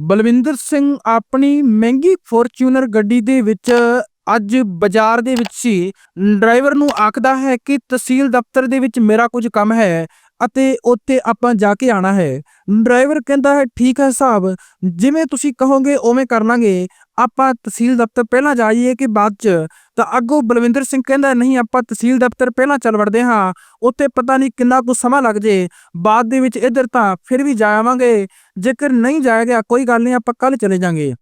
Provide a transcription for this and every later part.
ਬਲਵਿੰਦਰ ਸਿੰਘ ਆਪਣੀ ਮਹਿੰਗੀ ਫੋਰਚੂਨਰ ਗੱਡੀ ਦੇ ਵਿੱਚ ਅੱਜ ਬਾਜ਼ਾਰ ਦੇ ਵਿੱਚ ਸੀ। ਡਰਾਈਵਰ ਨੂੰ ਆਖਦਾ ਹੈ ਕਿ ਤਹਿਸੀਲ ਦਫ਼ਤਰ ਦੇ ਵਿੱਚ ਮੇਰਾ ਕੁਝ ਕੰਮ ਹੈ। ਅਤੇ ਉੱਥੇ ਆਪਾਂ ਜਾ ਕੇ ਆਣਾ ਹੈ। ਡਰਾਈਵਰ ਕਹਿੰਦਾ ਹੈ, ਠੀਕ ਹੈ ਸਾਹਿਬ, ਜਿਵੇਂ ਤੁਸੀਂ ਕਹੋਗੇ, ਉਵੇਂ ਕਰ ਲਾਂਗੇ। ਆਪਾਂ ਤਹਿਸੀਲ ਦਫ਼ਤਰ ਪਹਿਲਾਂ ਜਾਈਏ ਕਿ ਬਾਅਦ ਚ? ਤਾਂ ਅੱਗੋਂ ਬਲਵਿੰਦਰ ਸਿੰਘ ਕਹਿੰਦਾ, ਨਹੀਂ, ਆਪਾਂ ਤਹਿਸੀਲ ਦਫ਼ਤਰ ਪਹਿਲਾਂ ਚੱਲ ਵੜਦੇ ਹਾਂ। ਉੱਥੇ ਪਤਾ ਨਹੀਂ ਕਿੰਨਾ ਕੁ ਸਮਾਂ ਲੱਗ ਜੇ। ਬਾਅਦ ਦੇ ਵਿੱਚ ਇੱਧਰ ਤਾਂ ਫਿਰ ਵੀ ਜਾ ਆਵਾਂਗੇ। ਜੇਕਰ ਨਹੀਂ ਜਾਇਆ ਗਿਆ, ਕੋਈ ਗੱਲ ਨਹੀਂ, ਆਪਾਂ ਕੱਲ ਚਲੇ ਜਾਾਂਗੇ।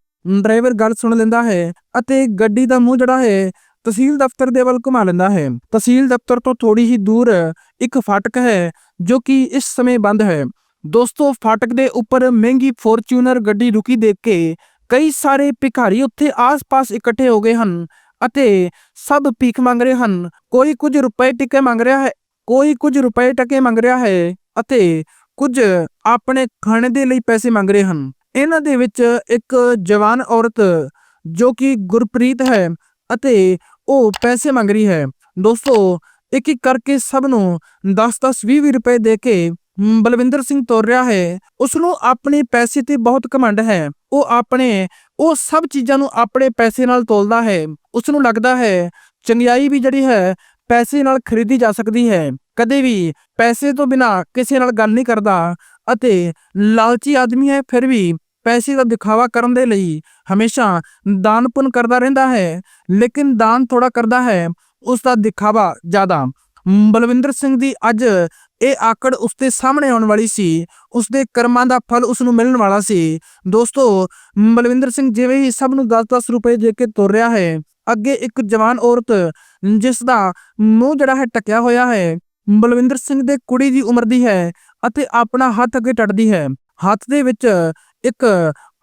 ਡਰਾਈਵਰ ਗੱਲ ਸੁਣ ਲੈਂਦਾ ਹੈ ਅਤੇ ਗੱਡੀ ਦਾ ਮੂੰਹ ਜਿਹੜਾ ਹੈ ਤਹਿਸੀਲ ਦਫ਼ਤਰ ਦੇ ਵੱਲ ਘੁਮਾ ਲੈਂਦਾ ਹੈ। ਤਹਿਸੀਲ ਦਫ਼ਤਰ ਤੋਂ ਥੋੜੀ ਹੀ ਦੂਰ ਇੱਕ ਫਾਟਕ ਹੈ, ਜੋ ਕਿ ਇਸ ਸਮੇਂ ਬੰਦ ਹੈ। ਦੋਸਤੋ, ਫਾਟਕ ਦੇ ਉੱਪਰ ਮਹਿੰਗੀ ਫੋਰਚੂਨਰ ਗੱਡੀ ਰੁਕੀ ਦੇਖ ਕੇ ਕਈ ਸਾਰੇ ਭਿਖਾਰੀ ਉੱਥੇ ਆਸ-ਪਾਸ ਇਕੱਠੇ ਹੋ ਗਏ ਹਨ ਅਤੇ ਸਭ ਭੀਖ ਮੰਗ ਰਹੇ ਹਨ। ਕੋਈ ਕੁਝ ਰੁਪਏ ਟਿੱਕੇ ਮੰਗ ਰਿਹਾ ਹੈ, ਕੋਈ ਕੁਝ ਰੁਪਏ ਟਕੇ ਮੰਗ ਰਿਹਾ ਹੈ ਅਤੇ ਕੁਝ ਆਪਣੇ ਖਾਣੇ ਦੇ ਲਈ ਪੈਸੇ ਮੰਗ ਰਹੇ ਹਨ। ਇਹਨਾਂ ਦੇ ਵਿੱਚ ਇੱਕ ਜਵਾਨ ਔਰਤ ਜੋ ਕਿ ਗੁਰਪ੍ਰੀਤ ਹੈ ਅਤੇ ਉਹ ਪੈਸੇ ਮੰਗ ਰਹੀ ਹੈ। ਦੋਸਤੋ ਇੱਕ ਇੱਕ ਕਰਕੇ ਸਭ ਨੂੰ 10-10 20 ਰੁਪਏ ਦੇ ਕੇ ਬਲਵਿੰਦਰ ਸਿੰਘ ਤੋਰ ਰਿਹਾ ਹੈ। ਉਸ ਨੂੰ ਆਪਣੇ ਪੈਸੇ ਤੇ ਬਹੁਤ ਘਮੰਡ ਹੈ। ਉਹ ਆਪਣੇ, ਉਹ ਸਭ ਚੀਜ਼ਾਂ ਨੂੰ ਆਪਣੇ ਪੈਸੇ ਨਾਲ ਤੋਲਦਾ ਹੈ। ਉਸ ਨੂੰ ਲੱਗਦਾ ਹੈ, ਚੰਗਿਆਈ ਵੀ ਜਿਹੜੀ ਹੈ, ਪੈਸੇ ਨਾਲ ਖਰੀਦੀ ਜਾ ਸਕਦੀ ਹੈ। ਕਦੇ ਵੀ ਪੈਸੇ ਤੋਂ ਬਿਨਾ ਕਿਸੇ ਨਾਲ ਗੱਲ ਨਹੀਂ ਕਰਦਾ ਅਤੇ ਲਾਲਚੀ ਆਦਮੀ ਹੈ, ਫਿਰ ਵੀ ਪੈਸੇ ਦਾ ਦਿਖਾਵਾ ਕਰਨ ਦੇ ਲਈ ਹਮੇਸ਼ਾ ਦਾਨ ਪੁੰਨ ਕਰਦਾ ਰਹਿੰਦਾ ਹੈ, ਲੇਕਿਨ ਦਾਨ ਥੋੜਾ ਕਰਦਾ ਹੈ ਉਸ ਦਾ ਦਿਖਾਵਾ ਜ਼ਿਆਦਾ। ਬਲਵਿੰਦਰ ਸਿੰਘ ਦੀ ਅੱਜ ਇਹ ਆਕੜ ਉਸਦੇ ਸਾਹਮਣੇ ਆਉਣ ਵਾਲੀ ਸੀ। ਉਸਦੇ ਕਰਮਾਂ ਦਾ ਫਲ ਉਸ ਨੂੰ ਮਿਲਣ ਵਾਲਾ ਸੀ। ਦੋਸਤੋ, ਬਲਵਿੰਦਰ ਸਿੰਘ ਜਿਵੇਂ ਹੀ ਸਭ ਨੂੰ 10-10 ਰੁਪਏ ਦੇ ਕੇ ਤੁਰ ਰਿਹਾ ਹੈ, ਅੱਗੇ ਇੱਕ ਜਵਾਨ ਔਰਤ ਜਿਸ ਦਾ ਮੂੰਹ ਜਿਹੜਾ ਹੈ ਟਕਿਆ ਹੋਇਆ ਹੈ, ਬਲਵਿੰਦਰ ਸਿੰਘ ਦੇ ਕੁੜੀ ਦੀ ਉਮਰ ਦੀ ਹੈ ਅਤੇ ਆਪਣਾ ਹੱਥ ਅੱਗੇ ਟੱਟਦੀ ਹੈ। ਹੱਥ ਦੇ ਵਿੱਚ ਇੱਕ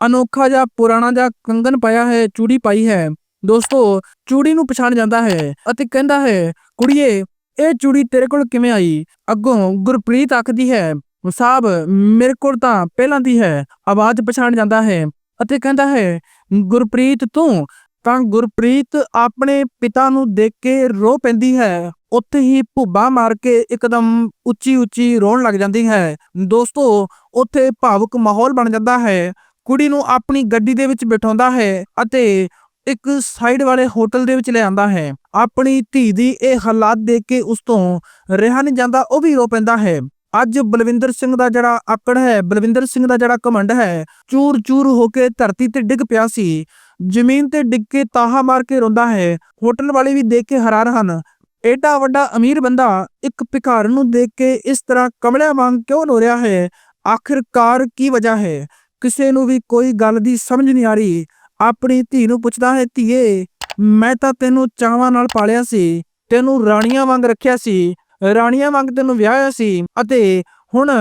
ਅਨੋਖਾ ਜਿਹਾ ਪੁਰਾਣਾ ਜਿਹਾ ਕੰਗਨ ਪਾਇਆ ਹੈ, ਚੂੜੀ ਪਾਈ ਹੈ। ਦੋਸਤੋ, ਚੂੜੀ ਨੂੰ ਪਛਾਣ ਜਾਂਦਾ ਹੈ ਅਤੇ ਕਹਿੰਦਾ ਹੈ, ਕੁੜੀਏ, ਇਹ ਚੂੜੀ ਤੇਰੇ ਕੋਲ ਕਿਵੇਂ ਆਈ? ਅੱਗੋਂ ਗੁਰਪ੍ਰੀਤ ਆਖਦੀ ਹੈ ਸਾਹਿਬ ਮੇਰੇ ਕੋਲ ਤਾਂ ਪਹਿਲਾਂ ਦੀ ਹੈ, ਆਵਾਜ਼ ਪਛਾਣ ਜਾਂਦਾ ਹੈ ਅਤੇ ਕਹਿੰਦਾ ਹੈ, ਗੁਰਪ੍ਰੀਤ, ਤੂੰ ਤਾਂ ਗੁਰਪ੍ਰੀਤ ਆਪਣੇ ਪਿਤਾ ਨੂੰ ਦੇਖ ਕੇ ਰੋ ਪੈਂਦੀ ਹੈ। ਉੱਥੇ ਹੀ ਭੁੱਬਾ ਮਾਰ ਕੇ ਇੱਕਦਮ ਉੱਚੀ ਉੱਚੀ ਰੋਣ ਲੱਗ ਜਾਂਦੀ ਹੈ। ਦੋਸਤੋ, ਉੱਥੇ ਭਾਵੁਕ ਮਾਹੌਲ ਬਣ ਜਾਂਦਾ ਹੈ। ਕੁੜੀ ਨੂੰ ਆਪਣੀ ਗੱਡੀ ਦੇ ਵਿੱਚ ਬਿਠਾਉਂਦਾ ਹੈ ਅਤੇ ਇੱਕ ਸਾਈਡ ਵਾਲੇ ਹੋਟਲ ਦੇ ਵਿੱਚ ਲੈ ਆਂਦਾ ਹੈ। ਆਪਣੀ ਧੀ ਦੀ ਇਹ ਹਾਲਾਤ ਦੇਖ ਕੇ ਉਸ ਤੋਂ ਰਿਹਾ ਨਹੀਂ ਜਾਂਦਾ, ਉਹ ਵੀ ਰੋ ਪੈਂਦਾ ਹੈ। ਅੱਜ ਬਲਵਿੰਦਰ ਸਿੰਘ ਦਾ ਜਿਹੜਾ ਆਕੜ ਹੈ, ਬਲਵਿੰਦਰ ਸਿੰਘ ਦਾ ਜਿਹੜਾ ਕਮੰਡ ਹੈ ਚੂਰ ਚੂਰ ਹੋ ਕੇ ਧਰਤੀ ਤੇ ਡਿੱਗ ਪਿਆ ਸੀ। ਜ਼ਮੀਨ ਤੇ ਡਿੱਗ ਕੇ ਤਾਹਾ ਮਾਰ ਕੇ ਰੋਂਦਾ ਹੈ। ਹੋਟਲ ਵਾਲੇ ਵੀ ਦੇਖ ਕੇ ਹੈਰਾਨ ਹਨ। ਏਡਾ ਵੱਡਾ ਅਮੀਰ ਬੰਦਾ ਇੱਕ ਭਿਖਾਰ ਨੂੰ ਦੇਖ ਕੇ ਇਸ ਤਰ੍ਹਾਂ ਕਮਲਿਆਂ ਵਾਂਗ ਕਿਉਂ ਰੋ ਰਿਹਾ ਹੈ? ਆਖਿਰਕਾਰ ਕੀ ਵਜ੍ਹਾ ਹੈ? ਕਿਸੇ ਨੂੰ ਵੀ ਕੋਈ ਗੱਲ ਦੀ ਸਮਝ ਨਹੀਂ ਆ ਰਹੀ। ਆਪਣੀ ਧੀ ਨੂੰ ਪੁੱਛਦਾ ਹੈ, ਧੀਏ, ਮੈਂ ਤਾਂ ਤੈਨੂੰ ਚਾਵਾਂ ਨਾਲ ਪਾਲਿਆ ਸੀ। ਤੈਨੂੰ ਰਾਣੀਆਂ ਵਾਂਗ ਰੱਖਿਆ ਸੀ। ਰਾਣੀਆਂ ਵਾਂਗ ਤੈਨੂੰ ਵਿਆਹਿਆ ਸੀ। ਅਤੇ ਹੁਣ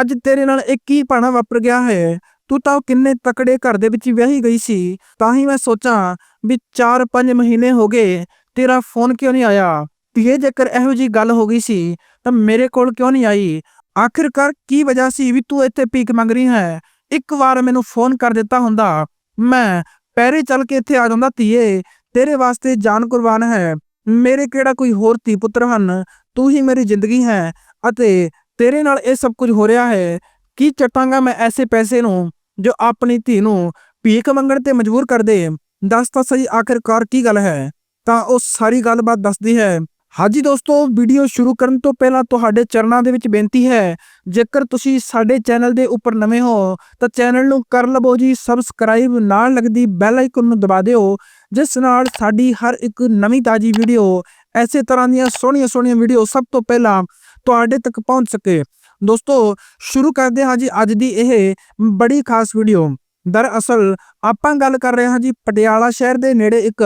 ਅੱਜ ਤੇਰੇ ਨਾਲ ਇੱਕ ਕੀ ਪਾਣਾ ਵਾਪਰ ਗਿਆ ਹੈ? ਤੂੰ ਤਾਂ ਕਿੰਨੇ ਤਕੜੇ ਘਰ ਦੇ ਵਿੱਚ ਵਿਆਹੀ ਗਈ ਸੀ, ਤਾਂ ਹੀ ਮੈਂ ਸੋਚਾਂ ਵੀ 4-5 ਮਹੀਨੇ ਹੋ ਗਏ, ਤੇਰਾ ਫੋਨ ਕਿਉਂ ਨਹੀਂ ਆਇਆ? ਧੀਏ ਜੇਕਰ ਇਹੋ ਜੀ ਗੱਲ ਹੋ ਗਈ ਸੀ, ਤਾਂ ਮੇਰੇ ਕੋਲ ਕਿਉਂ ਨਹੀਂ ਆਈ? ਆਖਿਰਕਾਰ ਕੀ ਵਜ੍ਹਾ ਸੀ ਵੀ ਤੂੰ ਇੱਥੇ ਭੀਖ ਮੰਗ ਰਹੀ ਹੈ? ਇੱਕ ਵਾਰ ਮੈਨੂੰ ਫੋਨ ਕਰ ਦਿੱਤਾ ਹੁੰਦਾ, ਮੈਂ ਪੈਰੇ ਚੱਲ ਕੇ ਇੱਥੇ ਆ ਜਾਂਦਾ ਧੀਏ, ਤੇਰੇ ਵਾਸਤੇ ਜਾਨ ਕੁਰਬਾਨ ਹੈ, ਮੇਰੇ ਕਿਹੜਾ ਕੋਈ ਹੋਰ ਧੀ ਪੁੱਤਰ ਹਨ? ਤੂੰ ਹੀ ਮੇਰੀ ਜ਼ਿੰਦਗੀ ਹੈ, ਅਤੇ ਤੇਰੇ ਨਾਲ ਇਹ ਸਭ ਕੁਝ ਹੋ ਰਿਹਾ ਹੈ, ਕੀ ਚਟਾਂਗਾ ਮੈਂ ਐਸੇ ਪੈਸੇ ਨੂੰ? ਜੋ ਆਪਣੀ ਧੀ ਨੂੰ ਭੀਖ ਮੰਗਣ ਤੇ ਮਜਬੂਰ ਕਰਦੇ, ਦੱਸ ਤਾਂ ਸਹੀ ਆਖਿਰਕਾਰ ਕੀ ਗੱਲ ਹੈ? ਤਾਂ ਉਹ ਸਾਰੀ ਗੱਲਬਾਤ ਦੱਸਦੀ ਹੈ, ਹਾਂਜੀ ਦੋਸਤੋ, ਵੀਡੀਓ ਸ਼ੁਰੂ ਕਰਨ ਤੋਂ ਪਹਿਲਾਂ ਤੁਹਾਡੇ ਚਰਨਾਂ ਦੇ ਵਿੱਚ ਬੇਨਤੀ ਹੈ, ਜੇਕਰ ਤੁਸੀਂ ਸਾਡੇ ਚੈਨਲ ਦੇ ਉੱਪਰ ਨਵੇਂ ਹੋ, ਤਾਂ ਚੈਨਲ ਨੂੰ ਕਰ ਲਵੋ ਜੀ ਸਬਸਕ੍ਰਾਈਬ ਨਾਲ ਲੱਗਦੀ ਬੈਲ ਆਈਕਨ ਨੂੰ ਦਬਾ ਦਿਓ, ਜਿਸ ਨਾਲ ਸਾਡੀ ਹਰ ਇੱਕ ਨਵੀਂ ਤਾਜੀ ਵੀਡੀਓ ਐਸੇ ਤਰ੍ਹਾਂ ਦੀਆਂ ਸੋਹਣੀਆਂ ਸੋਹਣੀਆਂ ਵੀਡੀਓ ਸਭ ਤੋਂ ਪਹਿਲਾਂ ਤੁਹਾਡੇ ਤੱਕ ਪਹੁੰਚ ਸਕੇ। ਦੋਸਤੋ, ਸ਼ੁਰੂ ਕਰਦੇ ਹਾਂ ਜੀ ਅੱਜ ਦੀ ਇਹ ਬੜੀ ਖਾਸ ਵੀਡੀਓ ਦਰਅਸਲ, ਆਪਾਂ ਗੱਲ ਕਰ ਰਹੇ ਹਾਂ ਜੀ ਪਟਿਆਲਾ ਸ਼ਹਿਰ ਦੇ ਨੇੜੇ ਇੱਕ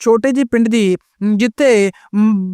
ਛੋਟੇ ਜਿਹੇ ਪਿੰਡ ਦੀ, ਜਿੱਥੇ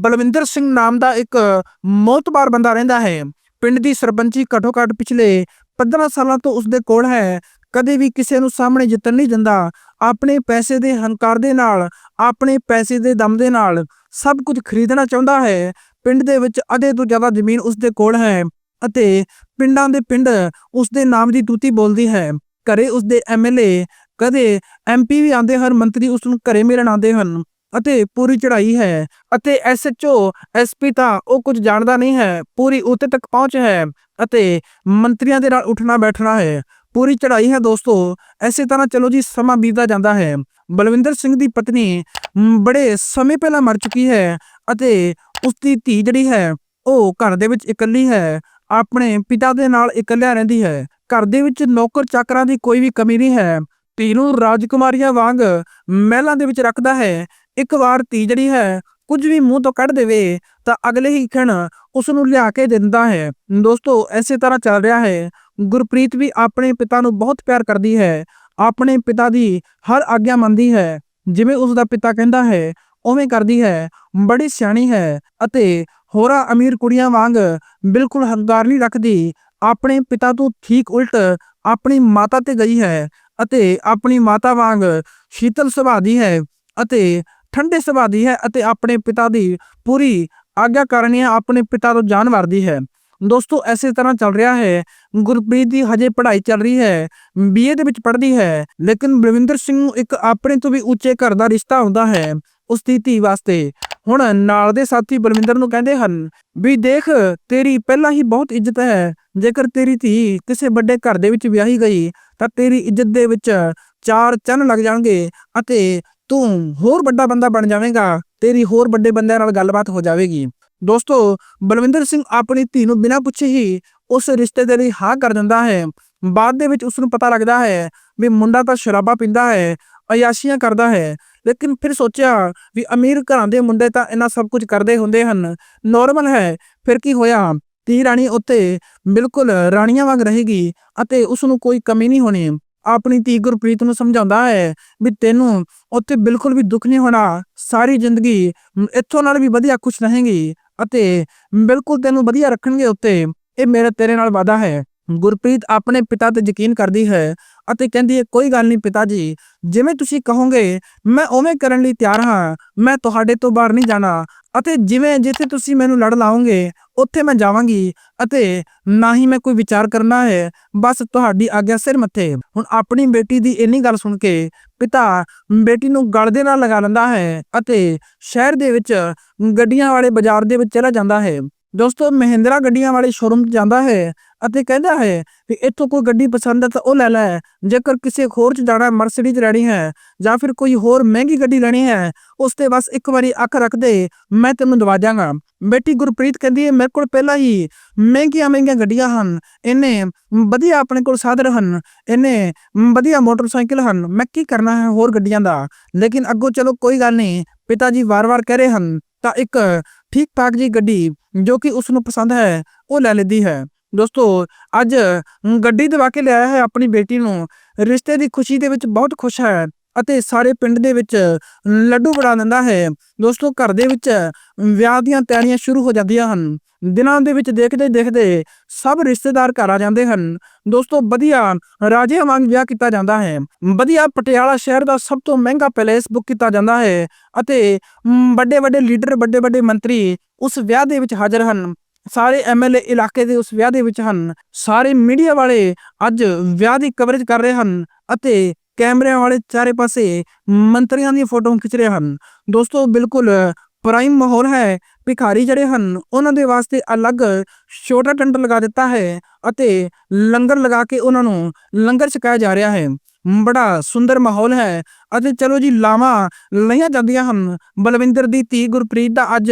ਬਲਵਿੰਦਰ ਸਿੰਘ ਨਾਮ ਦਾ ਇੱਕ ਮੋਤਬਾਰ ਬੰਦਾ ਰਹਿੰਦਾ ਹੈ। ਪਿੰਡ ਦੀ ਸਰਪੰਚੀ ਘੱਟੋ ਘੱਟ ਪਿਛਲੇ 15 ਸਾਲਾਂ ਤੋਂ ਉਸਦੇ ਕੋਲ ਹੈ। ਕਦੇ ਵੀ ਕਿਸੇ ਨੂੰ ਸਾਹਮਣੇ ਜਿੱਤਣ ਨਹੀਂ ਦਿੰਦਾ। ਆਪਣੇ ਪੈਸੇ ਦੇ ਹੰਕਾਰ ਦੇ ਨਾਲ, ਆਪਣੇ ਪੈਸੇ ਦੇ ਦਮ ਦੇ ਨਾਲ ਸਭ ਕੁਝ ਖਰੀਦਣਾ ਚਾਹੁੰਦਾ ਹੈ। ਪਿੰਡ ਦੇ ਵਿੱਚ ਅਧੇ ਤੋਂ ਜ਼ਿਆਦਾ ਜ਼ਮੀਨ ਉਸਦੇ ਕੋਲ ਹੈ। ਅਤੇ ਪਿੰਡਾਂ ਦੇ ਪਿੰਡ ਉਸਦੇ ਨਾਮ ਦੀ ਤੂਤੀ ਬੋਲਦੀ ਹੈ। ਘਰੇ ਉਸਦੇ ਐਮਐਲਏ ਕਦੇ ਐਮਪੀ ਵੀ ਆਉਂਦੇ ਹਨ, ਮੰਤਰੀ ਉਸ ਨੂੰ ਘਰੇ ਮਿਲਣ ਆਉਂਦੇ ਹਨ ਅਤੇ ਪੂਰੀ ਚੜ੍ਹਾਈ ਹੈ ਅਤੇ ਐਸਐਚਓ ਐਸਪੀ ਤਾਂ ਉਹ ਕੁਝ ਜਾਣਦਾ ਨਹੀਂ ਹੈ, ਪੂਰੀ ਉੱਤੇ ਤੱਕ ਪਹੁੰਚ ਹੈ ਅਤੇ ਮੰਤਰੀਆਂ ਦੇ ਨਾਲ ਉੱਠਣਾ ਬੈਠਣਾ ਹੈ। ਪੂਰੀ ਚੜ੍ਹਾਈ ਹੈ ਦੋਸਤੋ, ਐਸੇ ਤਰ੍ਹਾਂ ਚਲੋ ਜੀ ਸਮਾਂ ਬੀਤਦਾ ਜਾਂਦਾ ਹੈ। ਬਲਵਿੰਦਰ ਸਿੰਘ ਦੀ ਪਤਨੀ ਬੜੇ ਸਮੇਂ ਪਹਿਲਾਂ ਮਰ ਚੁੱਕੀ ਹੈ ਅਤੇ ਉਸ ਦੀ ਧੀ ਜਿਹੜੀ ਹੈ, ਉਹ ਘਰ ਦੇ ਵਿੱਚ ਇਕੱਲੀ ਹੈ। ਆਪਣੇ ਪਿਤਾ ਦੇ ਨਾਲ ਇਕੱਲਿਆ ਰਹਿੰਦੀ ਹੈ। ਘਰ ਦੇ ਵਿੱਚ ਨੌਕਰ ਚਾਕਰਾਂ ਦੀ ਕੋਈ ਵੀ ਕਮੀ ਨਹੀਂ ਹੈ। ਧੀ ਨੂੰ ਰਾਜਕੁਮਾਰੀਆਂ ਵਾਂਗ ਮਹਿਲਾਂ ਦੇ ਵਿੱਚ ਰੱਖਦਾ ਹੈ। ਇੱਕ ਵਾਰ ਧੀ ਜਿਹੜੀ ਹੈ ਕੁਝ ਵੀ ਮੂੰਹ ਤੋਂ ਕੱਢ ਦੇਵੇ ਤਾਂ ਅਗਲੇ ਹੀ ਖਣ ਉਸ ਨੂੰ ਲਿਆ ਕੇ ਦਿੰਦਾ ਹੈ। ਦੋਸਤੋ ਐਸੇ ਤਰ੍ਹਾਂ ਚੱਲ ਰਿਹਾ ਹੈ। ਗੁਰਪ੍ਰੀਤ ਵੀ ਆਪਣੇ ਪਿਤਾ ਨੂੰ ਬਹੁਤ ਪਿਆਰ ਕਰਦੀ ਹੈ। ਆਪਣੇ ਪਿਤਾ ਦੀ ਹਰ ਆਗਿਆ ਮੰਨਦੀ ਹੈ। ਜਿਵੇਂ ਉਸ ਦਾ ਪਿਤਾ ਕਹਿੰਦਾ ਹੈ ਉਵੇਂ ਕਰਦੀ ਹੈ, ਬੜੀ ਸਿਆਣੀ ਹੈ ਅਤੇ ਹੋਰਾਂ ਅਮੀਰ ਕੁੜੀਆਂ ਵਾਂਗ ਬਿਲਕੁਲ ਹੰਕਾਰ ਨਹੀਂ ਰੱਖਦੀ। ਆਪਣੇ ਪਿਤਾ ਤੋਂ ਠੀਕ ਉਲਟ ਆਪਣੀ ਮਾਤਾ ਤੇ ਗਈ ਹੈ ਅਤੇ ਆਪਣੀ ਮਾਤਾ ਵਾਂਗ ਸ਼ੀਤਲ ਸੁਭਾਅ ਦੀ ਹੈ ਅਤੇ ਠੰਡੇ ਸੁਭਾਅ ਦੀ ਹੈ ਅਤੇ ਆਪਣੇ ਪਿਤਾ ਦੀ ਪੂਰੀ ਆਗਿਆ ਕਰਨੀ ਹੈ ਆਪਣੇ ਪਿਤਾ ਤੋਂ ਜਾਨ ਵਰਦੀ ਹੈ। ਦੋਸਤੋ ਐਸੇ ਤਰ੍ਹਾਂ ਚੱਲ ਰਿਹਾ ਹੈ। ਗੁਰਪ੍ਰੀਤ ਦੀ ਹਜੇ ਪੜ੍ਹਾਈ ਚੱਲ ਰਹੀ ਹੈ ਬੀਏ ਦੇ ਵਿੱਚ ਪੜ੍ਹਦੀ ਹੈ, ਲੇਕਿਨ ਬਲਵਿੰਦਰ ਸਿੰਘ ਨੂੰ ਇੱਕ ਆਪਣੇ ਤੋਂ ਵੀ ਉੱਚੇ ਘਰ ਦਾ ਰਿਸ਼ਤਾ ਹੁੰਦਾ ਹੈ। ਉਸ ਦੀ ਧੀ ਵਾਸਤੇ। ਹੁਣ ਨਾਲ ਦੇ ਸਾਥੀ ਬਲਵਿੰਦਰ ਨੂੰ ਕਹਿੰਦੇ ਹਨ ਵੀ ਦੇਖ, ਤੇਰੀ ਪਹਿਲਾਂ ਹੀ ਬਹੁਤ ਇੱਜ਼ਤ ਹੈ। ਜੇਕਰ ਤੇਰੀ ਧੀ ਕਿਸੇ ਵੱਡੇ ਘਰ ਦੇ ਵਿੱਚ ਵਿਆਹੀ ਗਈ, ਤਾਂ ਤੇਰੀ ਇੱਜ਼ਤ ਦੇ ਵਿੱਚ ਚਾਰ ਚੰਨ ਲੱਗ ਜਾਣਗੇ ਅਤੇ ਤੂੰ ਹੋਰ ਵੱਡਾ ਬੰਦਾ ਬਣ ਜਾਵੇਂਗਾ। ਤੇਰੀ ਹੋਰ ਵੱਡੇ ਬੰਦਿਆਂ ਨਾਲ ਗੱਲਬਾਤ ਹੋ ਜਾਵੇਗੀ। ਦੋਸਤੋ, ਬਲਵਿੰਦਰ ਸਿੰਘ ਆਪਣੀ ਧੀ ਨੂੰ ਬਿਨਾਂ ਪੁੱਛੇ ਹੀ ਉਸ ਰਿਸ਼ਤੇ ਦੇ ਲਈ ਹਾਂ ਕਰ ਦਿੰਦਾ ਹੈ। ਬਾਅਦ ਦੇ ਵਿੱਚ ਉਸ ਨੂੰ ਪਤਾ ਲੱਗਦਾ ਹੈ ਵੀ ਮੁੰਡਾ ਤਾਂ ਸ਼ਰਾਬਾ ਪੀਂਦਾ ਹੈ, ਅਯਾਸ਼ੀਆਂ ਕਰਦਾ ਹੈ। ਲੇਕਿਨ ਫਿਰ ਸੋਚਿਆ ਵੀ ਅਮੀਰ ਘਰਾਂ ਦੇ ਮੁੰਡੇ ਤਾਂ ਇਹਨਾਂ ਸਭ ਕੁਝ ਕਰਦੇ ਹੁੰਦੇ ਹਨ। ਨਾਰਮਲ ਹੈ। ਫਿਰ ਕੀ ਹੋਇਆ? ਧੀ ਰਾਣੀ ਉੱਤੇ ਬਿਲਕੁਲ ਰਾਣੀਆਂ ਵਾਂਗ ਰਹੇਗੀ ਅਤੇ ਉਸ ਨੂੰ ਕੋਈ ਕਮੀ ਨਹੀਂ ਹੋਣੀ। ਆਪਣੀ ਧੀ ਗੁਰਪ੍ਰੀਤ ਨੂੰ ਸਮਝਾਉਂਦਾ ਹੈ ਵੀ ਤੈਨੂੰ ਉੱਥੇ ਬਿਲਕੁਲ ਵੀ ਦੁੱਖ ਨਹੀਂ ਹੋਣਾ। ਸਾਰੀ ਜ਼ਿੰਦਗੀ ਇੱਥੋਂ ਨਾਲ ਵੀ ਵਧੀਆ ਖੁਸ਼ ਰਹੇਗੀ ਅਤੇ ਬਿਲਕੁਲ ਤੈਨੂੰ ਵਧੀਆ ਰੱਖਣਗੇ ਉੱਤੇ। ਇਹ ਮੇਰਾ ਤੇਰੇ ਨਾਲ ਵਾਦਾ ਹੈ। ਗੁਰਪ੍ਰੀਤ ਆਪਣੇ ਪਿਤਾ ਤੇ ਯਕੀਨ ਕਰਦੀ ਹੈ ਅਤੇ ਕਹਿੰਦੀ ਹੈ, ਕੋਈ ਗੱਲ ਨਹੀਂ ਪਿਤਾ ਜੀ, ਜਿਵੇਂ ਤੁਸੀਂ ਕਹੋਗੇ, ਮੈਂ ਉਵੇਂ ਕਰਨ ਲਈ ਤਿਆਰ ਹਾਂ। ਮੈਂ ਤੁਹਾਡੇ ਤੋਂ ਬਾਹਰ ਨਹੀਂ ਜਾਣਾ ਅਤੇ ਜਿਵੇਂ ਜਿੱਥੇ ਤੁਸੀਂ ਮੈਨੂੰ ਲੜ ਲਾਓਗੇ, ਉੱਥੇ ਮੈਂ ਜਾਵਾਂਗੀ ਅਤੇ ਨਾ ਹੀ ਮੈਂ ਕੋਈ ਵਿਚਾਰ ਕਰਨਾ ਹੈ। ਬਸ ਤੁਹਾਡੀ ਆਗਿਆ ਸਿਰ ਮੱਥੇ। ਹੁਣ ਆਪਣੀ ਬੇਟੀ ਦੀ ਇੰਨੀ ਗੱਲ ਸੁਣ ਕੇ ਪਿਤਾ ਬੇਟੀ ਨੂੰ ਗਲ ਦੇ ਨਾਲ ਲਗਾ ਲੈਂਦਾ ਹੈ ਅਤੇ ਸ਼ਹਿਰ ਦੇ ਵਿੱਚ ਗੱਡੀਆਂ ਵਾਲੇ ਬਾਜ਼ਾਰ ਦੇ ਵਿੱਚ ਚਲਾ ਜਾਂਦਾ ਹੈ। ਦੋਸਤੋ, ਮਹਿੰਦਰਾ ਗੱਡੀਆਂ ਵਾਲੇ ਸ਼ੋਰੂਮ ਜਾਂਦਾ ਹੈ ਅਤੇ ਕਹਿੰਦਾ ਹੈ ਕਿ ਇੱਥੋਂ ਕੋਈ ਗੱਡੀ ਪਸੰਦ ਹੈ ਤਾਂ ਉਹ ਲੈ ਲੈ। ਜੇਕਰ ਕਿਸੇ ਹੋਰ ਚ ਜਾਣਾ ਮਰਸੀਡੀਜ਼ ਲੈਣੀ ਹੈ ਜਾਂ ਫਿਰ ਕੋਈ ਹੋਰ ਮਹਿੰਗੀ ਗੱਡੀ ਲੈਣੀ ਹੈ, ਉਸ ਤੇ ਬਸ ਇੱਕ ਵਾਰੀ ਅੱਖ ਰੱਖ ਦੇ, ਮੈਂ ਤੈਨੂੰ ਦਵਾ ਦਿਆਂਗਾ। ਬੇਟੀ ਗੁਰਪ੍ਰੀਤ ਕਹਿੰਦੀ ਹੈ, ਮੇਰੇ ਕੋਲ ਪਹਿਲਾਂ ਹੀ ਮਹਿੰਗੀਆਂ ਮਹਿੰਗੀਆਂ ਗੱਡੀਆਂ ਹਨ। ਇਹਨੇ ਵਧੀਆ ਆਪਣੇ ਕੋਲ ਸਾਧਨ ਹਨ। ਇਹਨੇ ਵਧੀਆ ਮੋਟਰਸਾਈਕਲ ਹਨ। ਮੈਂ ਕੀ ਕਰਨਾ ਹੈ ਹੋਰ ਗੱਡੀਆਂ ਦਾ? ਲੇਕਿਨ ਅੱਗੋਂ ਚਲੋ ਕੋਈ ਗੱਲ ਨਹੀਂ। ਪਿਤਾ ਜੀ ਵਾਰ-ਵਾਰ ਕਹਿ ਰਹੇ ਹਨ, ਤਾਂ ਇੱਕ ਠੀਕ ਠਾਕ ਜੀ ਗੱਡੀ ਜੋ ਕਿ ਉਸ ਨੂੰ ਪਸੰਦ ਹੈ, ਉਹ ਲੈ ਲੈਂਦੀ ਹੈ। ਦੋਸਤੋ, ਅੱਜ ਗੱਡੀ ਦਵਾ ਕੇ ਲਿਆਇਆ ਹੈ ਆਪਣੀ ਬੇਟੀ ਨੂੰ। ਰਿਸ਼ਤੇ ਦੀ ਖੁਸ਼ੀ ਦੇ ਵਿੱਚ ਬਹੁਤ ਖੁਸ਼ ਹੈ ਅਤੇ ਸਾਰੇ ਪਿੰਡ ਦੇ ਵਿੱਚ ਲੱਡੂ ਬਣਾ ਦਿੰਦਾ ਹੈ। ਦੋਸਤੋ, ਘਰ ਦੇ ਵਿੱਚ ਵਿਆਹ ਦੀਆਂ ਤਿਆਰੀਆਂ ਸ਼ੁਰੂ ਹੋ ਜਾਂਦੀਆਂ ਹਨ। ਦਿਨਾਂ ਦੇ ਵਿੱਚ ਦੇਖਦੇ ਦੇਖਦੇ ਸਭ ਰਿਸ਼ਤੇਦਾਰ ਘਰ ਆ ਜਾਂਦੇ ਹਨ। ਦੋਸਤੋ, ਵਧੀਆ ਰਾਜੇ ਵਾਂਗ ਵਿਆਹ ਕੀਤਾ ਜਾਂਦਾ ਹੈ। ਵਧੀਆ ਪਟਿਆਲਾ ਸ਼ਹਿਰ ਦਾ ਸਭ ਤੋਂ ਮਹਿੰਗਾ ਪੈਲੇਸ ਬੁੱਕ ਕੀਤਾ ਜਾਂਦਾ ਹੈ ਅਤੇ ਵੱਡੇ ਵੱਡੇ ਲੀਡਰ ਵੱਡੇ ਵੱਡੇ ਮੰਤਰੀ ਉਸ ਵਿਆਹ ਦੇ ਵਿੱਚ ਹਾਜ਼ਰ ਹਨ। ਸਾਰੇ ਐਮਐਲਏ ਇਲਾਕੇ ਦੇ ਉਸ ਵਿਆਹ ਦੇ ਵਿੱਚ ਹਨ। ਸਾਰੇ ਮੀਡੀਆ ਵਾਲੇ ਅੱਜ ਵਿਆਹ ਦੀ ਕਵਰੇਜ ਕਰ ਰਹੇ ਹਨ ਅਤੇ ਕੈਮਰਿਆਂ ਵਾਲੇ ਚਾਰੇ ਪਾਸੇ ਮੰਤਰੀਆਂ ਦੀਆਂ ਫੋਟੋਆਂ ਖਿੱਚ ਰਹੇ ਹਨ। ਦੋਸਤੋ, ਬਿਲਕੁਲ ਪ੍ਰਾਈਮ ਮਾਹੌਲ ਹੈ। ਭਿਖਾਰੀ ਜਿਹੜੇ ਹਨ, ਉਹਨਾਂ ਦੇ ਵਾਸਤੇ ਅਲੱਗ ਛੋਟਾ ਟੈਂਟ ਲਗਾ ਦਿੱਤਾ ਹੈ ਅਤੇ ਲੰਗਰ ਲਗਾ ਕੇ ਉਹਨਾਂ ਨੂੰ ਲੰਗਰ ਛਕਾਇਆ ਜਾ ਰਿਹਾ ਹੈ। ਬੜਾ ਸੁੰਦਰ ਮਾਹੌਲ ਹੈ ਅਤੇ ਚਲੋ ਜੀ ਲਾਵਾਂ ਲਈਆਂ ਜਾਂਦੀਆਂ ਹਨ। ਬਲਵਿੰਦਰ ਦੀ ਧੀ ਗੁਰਪ੍ਰੀਤ ਦਾ ਅੱਜ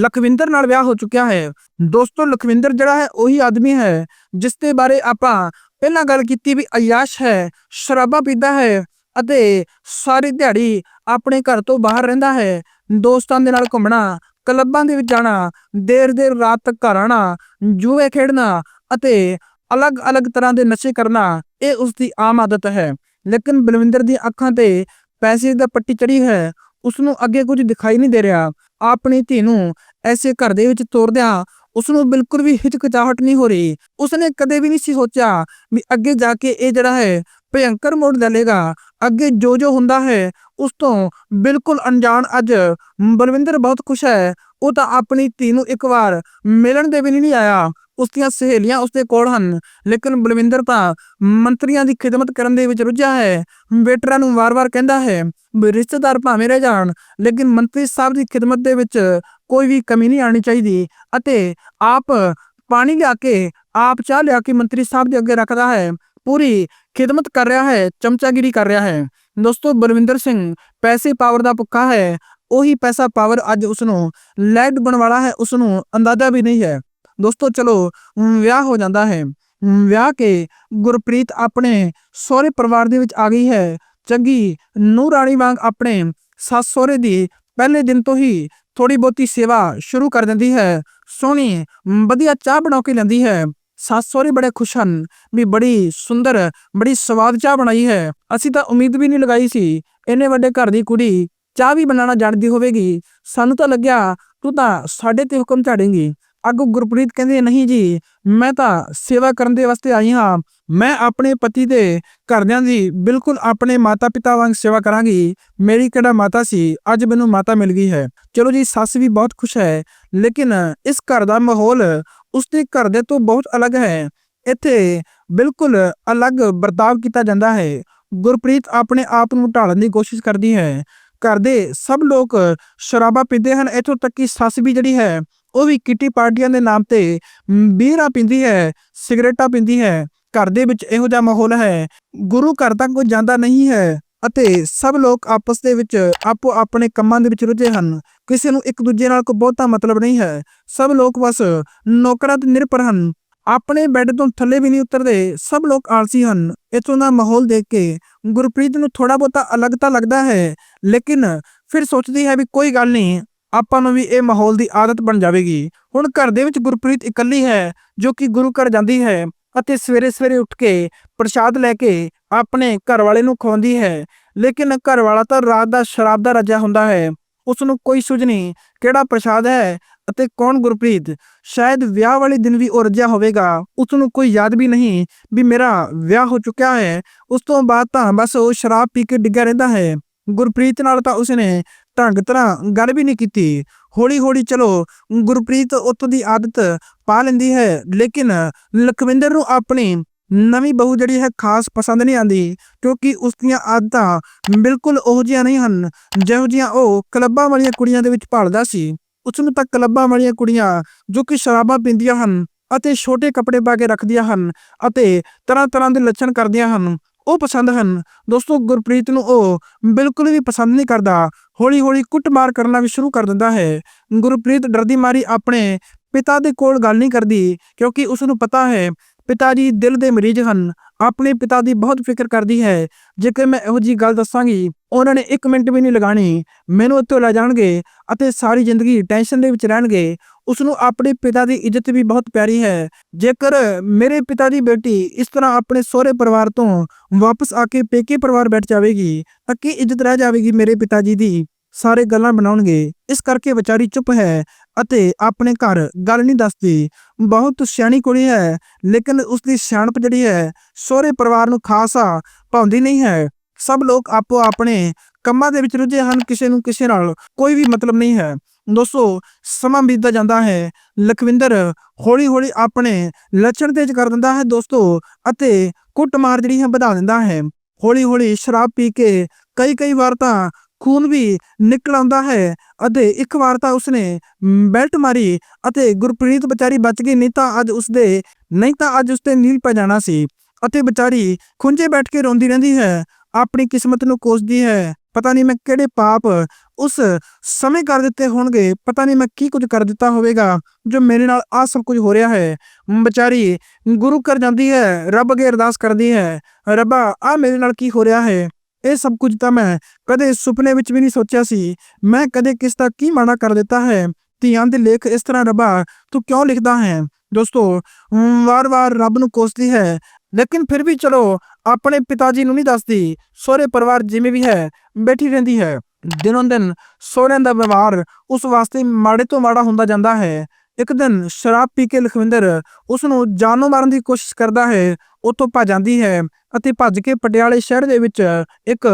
ਲਖਵਿੰਦਰ ਨਾਲ ਵਿਆਹ ਹੋ ਚੁੱਕਿਆ ਹੈ। ਦੋਸਤੋ, ਲਖਵਿੰਦਰ ਜਿਹੜਾ ਹੈ ਉਹੀ ਆਦਮੀ ਹੈ ਜਿਸ ਦੇ ਬਾਰੇ ਆਪਾਂ ਪਹਿਲਾਂ ਗੱਲ ਕੀਤੀ ਵੀ ਅਯਾਸ਼ ਹੈ, ਸ਼ਰਾਬਾ ਪੀਂਦਾ ਹੈ ਅਤੇ ਸਾਰੀ ਦਿਹਾੜੀ ਆਪਣੇ ਘਰ ਤੋਂ ਬਾਹਰ ਰਹਿੰਦਾ ਹੈ। ਦੋਸਤਾਂ ਦੇ ਨਾਲ ਘੁੰਮਣਾ, ਕਲੱਬਾਂ ਦੇ ਵਿੱਚ ਜਾਣਾ, ਦੇਰ ਦੇਰ ਰਾਤ ਤੱਕ ਘਰ ਆਣਾ ਜੂਏ ਖੇਡਣਾ ਅਤੇ ਅਲੱਗ-ਅਲੱਗ ਤਰ੍ਹਾਂ ਦੇ ਨਸ਼ੇ ਕਰਨਾ ਇਹ ਉਸ ਦੀ ਆਮ ਆਦਤ ਹੈ। ਲੇਕਿਨ ਬਲਵਿੰਦਰ ਦੀ ਅੱਖਾਂ ਤੇ ਪੈਸੇ ਦਾ ਪੱਟੀ ਚੜੀ ਹੈ। ਉਸ ਨੂੰ ਅੱਗੇ ਕੁਝ ਦਿਖਾਈ ਨਹੀਂ ਦੇ ਰਿਹਾ। ਆਪਣੀ ਧੀ ਨੂੰ ਐਸੇ ਘਰ ਦੇ ਵਿੱਚ ਤੋਰਦਿਆਂ ਉਸ ਨੂੰ ਬਿਲਕੁਲ ਵੀ ਹਿਚਕਚਾਹਟ ਨਹੀਂ ਹੋ ਰਹੀ। ਉਸਨੇ ਕਦੇ ਵੀ ਨਹੀਂ ਸੀ ਸੋਚਿਆ ਵੀ ਅੱਗੇ ਜਾ ਕੇ ਇਹ ਜਿਹੜਾ ਹੈ ਭਯੰਕਰ ਮੋੜ ਲੈ ਲੇਗਾ ਅੱਗੇ ਜੋ ਜੋ ਹੁੰਦਾ ਹੈ, ਉਸ ਤੋਂ ਬਿਲਕੁਲ ਅਣਜਾਣ ਅੱਜ ਬਲਵਿੰਦਰ ਬਹੁਤ ਖੁਸ਼ ਹੈ। ਉਹ ਤਾਂ ਆਪਣੀ ਧੀ ਨੂੰ ਇੱਕ ਵਾਰ ਮਿਲਣ ਦੇ ਵੀ ਨਹੀਂ ਆਇਆ। ਉਸ ਦੀਆਂ ਸਹੇਲੀਆਂ ਉਸ ਦੇ ਕੋਲ ਹਨ। ਲੇਕਿਨ ਬਲਵਿੰਦਰ ਤਾਂ ਮੰਤਰੀਆਂ ਦੀ ਖਿਦਮਤ ਕਰਨ ਦੇ ਵਿੱਚ ਰੁੱਝਾ ਹੈ। ਵੇਟਰਾਂ ਨੂੰ ਵਾਰ-ਵਾਰ ਕਹਿੰਦਾ ਹੈ, ਵੀ ਰਿਸ਼ਤੇਦਾਰ ਭਾਵੇਂ ਰਹਿ ਜਾਣ, ਲੇਕਿਨ ਮੰਤਰੀ ਸਾਹਿਬ ਦੀ ਖਿਦਮਤ ਦੇ ਵਿੱਚ ਕੋਈ ਵੀ ਕਮੀ ਨਹੀਂ ਆਣੀ ਚਾਹੀਦੀ ਅਤੇ ਆਪ ਪਾਣੀ ਲਿਆ ਕੇ, ਆਪ ਚਾਹ ਲਿਆ ਕੇ ਮੰਤਰੀ ਸਾਹਿਬ ਦੇ ਅੱਗੇ ਰੱਖਦਾ ਹੈ। ਪੂਰੀ ਖਿਦਮਤ ਕਰ ਰਿਹਾ ਹੈ, ਚਮਚਾਗਿਰੀ ਕਰ ਰਿਹਾ ਹੈ। ਦੋਸਤੋ, ਬਲਵਿੰਦਰ ਸਿੰਘ ਪੈਸੇ ਪਾਵਰ ਦਾ ਭੁੱਖਾ ਹੈ, ਉਹੀ ਪੈਸਾ ਪਾਵਰ ਅੱਜ ਉਸ ਨੂੰ ਲੈਡ ਬਣ ਵਾਲਾ ਹੈ ਉਸ ਨੂੰ ਅੰਦਾਜ਼ਾ ਵੀ ਨਹੀਂ ਹੈ। ਦੋਸਤੋ, ਚਲੋ ਵਿਆਹ ਹੋ ਜਾਂਦਾ ਹੈ। ਵਿਆਹ ਕੇ ਗੁਰਪ੍ਰੀਤ ਆਪਣੇ ਸਹੁਰੇ ਪਰਿਵਾਰ ਦੇ ਵਿੱਚ ਆ ਗਈ ਹੈ। ਚੰਗੀ ਨੂੰਹ ਰਾਣੀ ਵਾਂਗ ਆਪਣੇ ਸੱਸ ਸਹੁਰੇ ਦੀ ਪਹਿਲੇ ਦਿਨ ਤੋਂ ਹੀ ਥੋੜੀ ਬਹੁਤੀ ਸੇਵਾ ਸ਼ੁਰੂ ਕਰ ਦਿੰਦੀ ਹੈ। ਸੋਹਣੀ ਵਧੀਆ ਚਾਹ ਬਣਾ ਕੇ ਲੈਂਦੀ ਹੈ। ਸੱਸ ਸਹੁਰੇ ਬੜੇ ਖੁਸ਼ ਹਨ ਵੀ ਬੜੀ ਸੁੰਦਰ, ਬੜੀ ਸਵਾਦ ਚਾਹ ਬਣਾਈ ਹੈ। ਅਸੀਂ ਤਾਂ ਉਮੀਦ ਵੀ ਨਹੀਂ ਲਗਾਈ ਸੀ, ਇੰਨੇ ਵੱਡੇ ਘਰ ਦੀ ਕੁੜੀ ਚਾਹ ਵੀ ਬਣਾਉਣਾ ਜਾਣਦੀ ਹੋਵੇਗੀ। ਸਾਨੂੰ ਤਾਂ ਲੱਗਿਆ, ਤੂੰ ਤਾਂ ਸਾਡੇ ਤੇ ਹੁਕਮ ਝਾੜੇਂਗੀ। ਅੱਗੋਂ ਗੁਰਪ੍ਰੀਤ ਕਹਿੰਦੇ ਨਹੀਂ ਜੀ, ਮੈਂ ਤਾਂ ਸੇਵਾ ਕਰਨ ਦੇ ਵਾਸਤੇ ਆਈ ਹਾਂ। ਮੈਂ ਆਪਣੇ ਪਤੀ ਦੇ ਘਰਦਿਆਂ ਦੀ ਬਿਲਕੁਲ ਆਪਣੇ ਮਾਤਾ ਪਿਤਾ ਵਾਂਗ ਸੇਵਾ ਕਰਾਂਗੀ। ਮੇਰੀ ਕਿਹੜਾ ਮਾਤਾ ਸੀ, ਅੱਜ ਮੈਨੂੰ ਮਾਤਾ ਮਿਲ ਗਈ ਹੈ। ਚਲੋ ਜੀ, ਸੱਸ ਵੀ ਬਹੁਤ ਖੁਸ਼ ਹੈ, ਲੇਕਿਨ ਇਸ ਘਰ ਦਾ ਮਾਹੌਲ ਉਸਦੇ ਘਰ ਦੇ ਤੋਂ ਬਹੁਤ ਅਲੱਗ ਹੈ। ਇੱਥੇ ਬਿਲਕੁਲ ਅਲੱਗ ਵਰਤਾਵ ਕੀਤਾ ਜਾਂਦਾ ਹੈ। ਗੁਰਪ੍ਰੀਤ ਆਪਣੇ ਆਪ ਨੂੰ ਢਾਲਣ ਦੀ ਕੋਸ਼ਿਸ਼ ਕਰਦੀ ਹੈ। ਘਰ ਦੇ ਸਭ ਲੋਕ ਸ਼ਰਾਬਾ ਪੀਂਦੇ ਹਨ। ਇੱਥੋਂ ਤੱਕ ਕਿ ਸੱਸ ਵੀ ਜਿਹੜੀ ਹੈ ਉਹ ਵੀ ਕਿੱਟੀ ਪਾਰਟੀਆਂ ਦੇ ਨਾਮ ਤੇ ਮ, ਬੀਅਰਾਂ ਹੈ ਸਿਗਰਟਾਂ ਪੀਂਦੀ ਹੈ। ਘਰ ਦੇ ਵਿੱਚ ਇਹੋ ਜਿਹਾ ਮਾਹੌਲ ਹੈ। ਗੁਰੂ ਘਰ ਤੱਕ ਕੋਈ ਜਾਂਦਾ ਨਹੀਂ ਹੈ ਅਤੇ ਸਭ ਲੋਕ ਆਪਸ ਦੇ ਵਿੱਚ ਆਪੋ ਆਪਣੇ ਕੰਮਾਂ ਦੇ ਵਿੱਚ ਰੁੱਝੇ ਹਨ। ਕਿਸੇ ਨੂੰ ਇੱਕ ਦੂਜੇ ਨਾਲ ਕੋਈ ਬਹੁਤਾ ਮਤਲਬ ਨਹੀਂ ਹੈ। ਸਭ ਲੋਕ ਬਸ ਨੌਕਰਾਂ ਤੇ ਨਿਰਭਰ ਹਨ। ਆਪਣੇ ਬੈੱਡ ਤੋਂ ਥੱਲੇ ਵੀ ਨਹੀਂ ਉਤਰਦੇ। ਸਭ ਲੋਕ ਆਲਸੀ ਹਨ। ਇਥੋਂ ਦਾ ਮਾਹੌਲ ਦੇਖ ਕੇ ਗੁਰਪ੍ਰੀਤ ਨੂੰ ਥੋੜਾ ਬਹੁਤਾ ਅਲੱਗ ਤਾਂ ਲੱਗਦਾ ਹੈ ਲੇਕਿਨ ਫਿਰ ਸੋਚਦੀ ਹੈ ਵੀ ਕੋਈ ਗੱਲ ਨਹੀਂ। ਆਪਾਂ ਨੂੰ ਵੀ ਇਹ ਮਾਹੌਲ ਦੀ ਆਦਤ ਬਣ ਜਾਵੇਗੀ। ਹੁਣ ਘਰ ਦੇ ਵਿੱਚ ਗੁਰਪ੍ਰੀਤ ਇਕੱਲੀ ਹੈ, ਜੋ ਕਿ ਗੁਰੂ ਘਰ ਜਾਂਦੀ ਹੈ ਅਤੇ ਸਵੇਰੇ ਸਵੇਰੇ ਉੱਠ ਕੇ ਪ੍ਰਸ਼ਾਦ ਲੈ ਕੇ ਆਪਣੇ ਘਰ ਵਾਲੇ ਨੂੰ ਖਵਾਉਂਦੀ ਹੈ। ਲੇਕਿਨ ਘਰ ਵਾਲਾ ਤਾਂ ਰਾਤ ਦਾ ਸ਼ਰਾਬ ਦਾ ਰੱਜਾ ਹੁੰਦਾ ਹੈ। ਉਸ ਨੂੰ ਕੋਈ ਸੁਝ ਨਹੀਂ ਕਿਹੜਾ ਪ੍ਰਸ਼ਾਦ ਹੈ ਅਤੇ ਕੌਣ ਗੁਰਪ੍ਰੀਤ? ਸ਼ਾਇਦ ਵਿਆਹ ਵਾਲੇ ਦਿਨ ਵੀ ਉਹ ਰੱਜਿਆ ਹੋਵੇਗਾ। ਉਸ ਨੂੰ ਕੋਈ ਯਾਦ ਵੀ ਨਹੀਂ ਵੀ ਮੇਰਾ ਵਿਆਹ ਹੋ ਚੁੱਕਿਆ ਹੈ। ਉਸ ਤੋਂ ਬਾਅਦ ਤਾਂ ਬਸ ਉਹ ਸ਼ਰਾਬ ਪੀ ਕੇ ਡਿੱਗਿਆ ਰਹਿੰਦਾ ਹੈ। ਗੁਰਪ੍ਰੀਤ ਨਾਲ ਤਾਂ ਉਸਨੇ ਢੰਗ ਤਰ੍ਹਾਂ ਗੱਲ ਵੀ ਨਹੀਂ ਕੀਤੀ। ਹੌਲੀ ਹੌਲੀ ਚਲੋ, ਗੁਰਪ੍ਰੀਤ ਉੱਥੋਂ ਦੀ ਆਦਤ ਪਾ ਲੈਂਦੀ ਹੈ, ਲੇਕਿਨ ਲਖਵਿੰਦਰ ਨੂੰ ਆਪਣੀ ਨਵੀਂ ਬਹੂ ਜਿਹੜੀ ਹੈ ਖਾਸ ਪਸੰਦ ਨਹੀਂ ਆਂਦੀ ਕਿਉਂਕਿ ਉਸ ਦੀਆਂ ਆਦਤਾਂ ਬਿਲਕੁਲ ਉਹ ਜਿਹੀਆਂ ਨਹੀਂ ਹਨ, ਜਿਹੋ ਜਿਹੀਆਂ ਉਹ ਕਲੱਬਾਂ ਵਾਲੀਆਂ ਕੁੜੀਆਂ ਦੇ ਵਿੱਚ ਭਾਲਦਾ ਸੀ। ਉਸ ਨੂੰ ਤਾਂ ਕਲੱਬਾਂ ਵਾਲੀਆਂ ਕੁੜੀਆਂ ਜੋ ਕਿ ਸ਼ਰਾਬਾਂ ਪੀਂਦੀਆਂ ਹਨ ਅਤੇ ਛੋਟੇ ਕੱਪੜੇ ਪਾ ਕੇ ਰੱਖਦੀਆਂ ਹਨ ਅਤੇ ਤਰ੍ਹਾਂ ਤਰ੍ਹਾਂ ਦੇ ਲੱਛਣ ਕਰਦੀਆਂ ਹਨ ਉਹ ਪਸੰਦ ਹਨ। ਦੋਸਤੋ, ਗੁਰਪ੍ਰੀਤ ਨੂੰ ਉਹ ਬਿਲਕੁਲ ਵੀ ਪਸੰਦ ਨਹੀਂ ਕਰਦਾ। ਹੌਲੀ ਹੌਲੀ ਕੁੱਟਮਾਰ ਕਰਨਾ ਵੀ ਸ਼ੁਰੂ ਕਰ ਦਿੰਦਾ ਹੈ। ਗੁਰਪ੍ਰੀਤ ਡਰਦੀ ਮਾਰੀ ਆਪਣੇ ਪਿਤਾ ਦੇ ਕੋਲ ਗੱਲ ਨਹੀਂ ਕਰਦੀ, ਕਿਉਂਕਿ ਉਸ ਨੂੰ ਪਤਾ ਹੈ, ਪਿਤਾ ਜੀ ਦਿਲ ਦੇ ਮਰੀਜ਼ ਹਨ। ਆਪਣੇ ਪਿਤਾ ਦੀ ਬਹੁਤ ਫਿਕਰ ਕਰਦੀ ਹੈ। ਜੇਕਰ ਮੈਂ ਇਹੋ ਜੀ ਗੱਲ ਦੱਸਾਂਗੀ, ਉਹਨਾਂ ਨੇ 1 ਮਿੰਟ ਵੀ ਨਹੀਂ ਲਗਾਣੀ। ਮੈਨੂੰ ਉੱਥੇ ਲੈ ਜਾਣਗੇ ਅਤੇ ਸਾਰੀ ਜ਼ਿੰਦਗੀ ਟੈਨਸ਼ਨ ਦੇ ਵਿੱਚ ਰਹਿਣਗੇ। ਉਸ ਨੂੰ ਆਪਣੇ ਪਿਤਾ ਦੀ ਇੱਜ਼ਤ ਵੀ ਬਹੁਤ ਪਿਆਰੀ ਹੈ। ਜੇਕਰ ਮੇਰੇ ਪਿਤਾ ਦੀ ਬੇਟੀ ਇਸ ਤਰ੍ਹਾਂ ਆਪਣੇ ਸਹੁਰੇ ਪਰਿਵਾਰ ਤੋਂ ਵਾਪਸ ਆ ਕੇ ਪੇਕੇ ਪਰਿਵਾਰ ਬੈਠ ਜਾਵੇਗੀ, ਤਾਂ ਕੀ ਇੱਜ਼ਤ ਰਹਿ ਜਾਵੇਗੀ ਮੇਰੇ ਪਿਤਾ ਜੀ ਦੀ? ਸਾਰੇ ਗੱਲਾਂ ਬਣਾਉਣਗੇ। ਇਸ ਕਰਕੇ ਵਿਚਾਰੀ ਚੁੱਪ ਹੈ। ਅਤੇ ਆਪਣੇ ਘਰ ਗੱਲ ਨਹੀਂ ਦੱਸਦੀ। ਬਹੁਤ ਸਿਆਣੀ ਕੁੜੀ ਹੈ, ਲੇਕਿਨ ਉਸ ਦੀ ਸਿਆਣਪ ਜਿਹੜੀ ਹੈ, ਸਹੁਰੇ ਪਰਿਵਾਰ ਨੂੰ ਖਾਸਾ ਭਾਉਂਦੀ ਨਹੀਂ ਹੈ। ਸਭ ਲੋਕ ਆਪੋ ਆਪਣੇ ਕੰਮਾਂ ਦੇ ਵਿੱਚ ਰੁੱਝੇ ਹਨ, ਕਿਸੇ ਨੂੰ ਕਿਸੇ ਨਾਲ ਕੋਈ ਵੀ ਮਤਲਬ ਨਹੀਂ ਹੈ। ਦੋਸਤੋ, ਸਮਾਂ ਬੀਤਦਾ ਜਾਂਦਾ ਹੈ। ਲਖਵਿੰਦਰ ਹੌਲੀ ਹੌਲੀ ਆਪਣੇ ਲੱਛਣ ਤੇਜ਼ ਕਰ ਦਿੰਦਾ ਹੈ ਦੋਸਤੋ, ਅਤੇ ਕੁੱਟਮਾਰ ਜਿਹੜੀ ਹੈ ਵਧਾ ਦਿੰਦਾ ਹੈ। ਹੌਲੀ ਹੌਲੀ ਸ਼ਰਾਬ ਪੀ ਕੇ ਕਈ ਕਈ ਵਾਰ ਤਾਂ ਖੂਨ ਵੀ ਨਿਕਲ ਆਉਂਦਾ ਹੈ। ਅਤੇ ਇੱਕ ਵਾਰ ਤਾਂ ਉਸਨੇ ਬੈਲਟ ਮਾਰੀ ਅਤੇ ਗੁਰਪ੍ਰੀਤ ਵਿਚਾਰੀ ਬਚ ਗਈ, ਨਹੀਂ ਤਾਂ ਅੱਜ ਉਸਦੇ, ਨਹੀਂ ਤਾਂ ਅੱਜ ਉਸਤੇ ਨੀਲ ਪੈ ਜਾਣਾ ਸੀ ਅਤੇ ਵਿਚਾਰੀ ਖੁੰਝੇ ਬੈਠ ਕੇ ਰੋਂਦੀ ਰਹਿੰਦੀ ਹੈ, ਆਪਣੀ ਕਿਸਮਤ ਨੂੰ ਕੋਸਦੀ ਹੈ, ਪਤਾ ਨਹੀਂ ਮੈਂ ਕਿਹੜੇ ਪਾਪ ਉਸ ਸਮੇਂ ਕਰ ਦਿੱਤੇ ਹੋਣਗੇ, ਪਤਾ ਨਹੀਂ ਮੈਂ ਕੀ ਕੁਝ ਕਰ ਦਿੱਤਾ ਹੋਵੇਗਾ, ਜੋ ਮੇਰੇ ਨਾਲ ਆ ਸਭ ਕੁਝ ਹੋ ਰਿਹਾ ਹੈ। ਵਿਚਾਰੀ ਗੁਰੂ ਘਰ ਜਾਂਦੀ ਹੈ, ਰੱਬ ਅੱਗੇ ਅਰਦਾਸ ਕਰਦੀ ਹੈ, ਰੱਬਾ ਆ ਮੇਰੇ ਨਾਲ ਕੀ ਹੋ ਰਿਹਾ ਹੈ? ਇਹ ਸਭ ਕੁਝ ਤਾਂ ਮੈਂ ਕਦੇ ਸੁਪਨੇ ਵਿੱਚ ਵੀ ਨਹੀਂ ਸੋਚਿਆ ਸੀ। ਮੈਂ ਕਦੇ ਕਿਸ ਦਾ ਕੀ ਮਾੜਾ ਕਰ ਦਿੱਤਾ ਹੈ? ਧੀਆਂ ਦੇ ਲੇਖ ਇਸ ਤਰ੍ਹਾਂ, ਰੱਬਾ, ਤੂੰ ਕਿਉਂ ਲਿਖਦਾ ਹੈ? ਦੋਸਤੋ ਵਾਰ-ਵਾਰ ਰੱਬ ਨੂੰ ਕੋਸਦੀ ਹੈ, ਲੇਕਿਨ ਫਿਰ ਵੀ ਚਲੋ, ਆਪਣੇ ਪਿਤਾ ਜੀ ਨੂੰ ਨਹੀਂ ਦੱਸਦੀ। ਸਹੁਰੇ ਪਰਿਵਾਰ ਜਿਵੇਂ ਵੀ ਹੈ, ਬੈਠੀ ਰਹਿੰਦੀ ਹੈ। ਦਿਨੋਂ ਦਿਨ ਸਹੁਰਿਆਂ ਦਾ ਵਿਵਹਾਰ ਉਸ ਵਾਸਤੇ ਮਾੜੇ ਤੋਂ ਮਾੜਾ ਹੁੰਦਾ ਜਾਂਦਾ ਹੈ। ਇੱਕ ਦਿਨ ਸ਼ਰਾਬ ਪੀ ਕੇ ਲਖਵਿੰਦਰ ਉਸ ਨੂੰ ਜਾਨੋਂ ਮਾਰਨ ਦੀ ਕੋਸ਼ਿਸ਼ ਕਰਦਾ ਹੈ। ਉੱਥੋਂ ਭੱਜ ਜਾਂਦੀ ਹੈ ਅਤੇ ਭੱਜ ਕੇ ਪਟਿਆਲੇ ਸ਼ਹਿਰ ਦੇ ਵਿੱਚ ਇੱਕ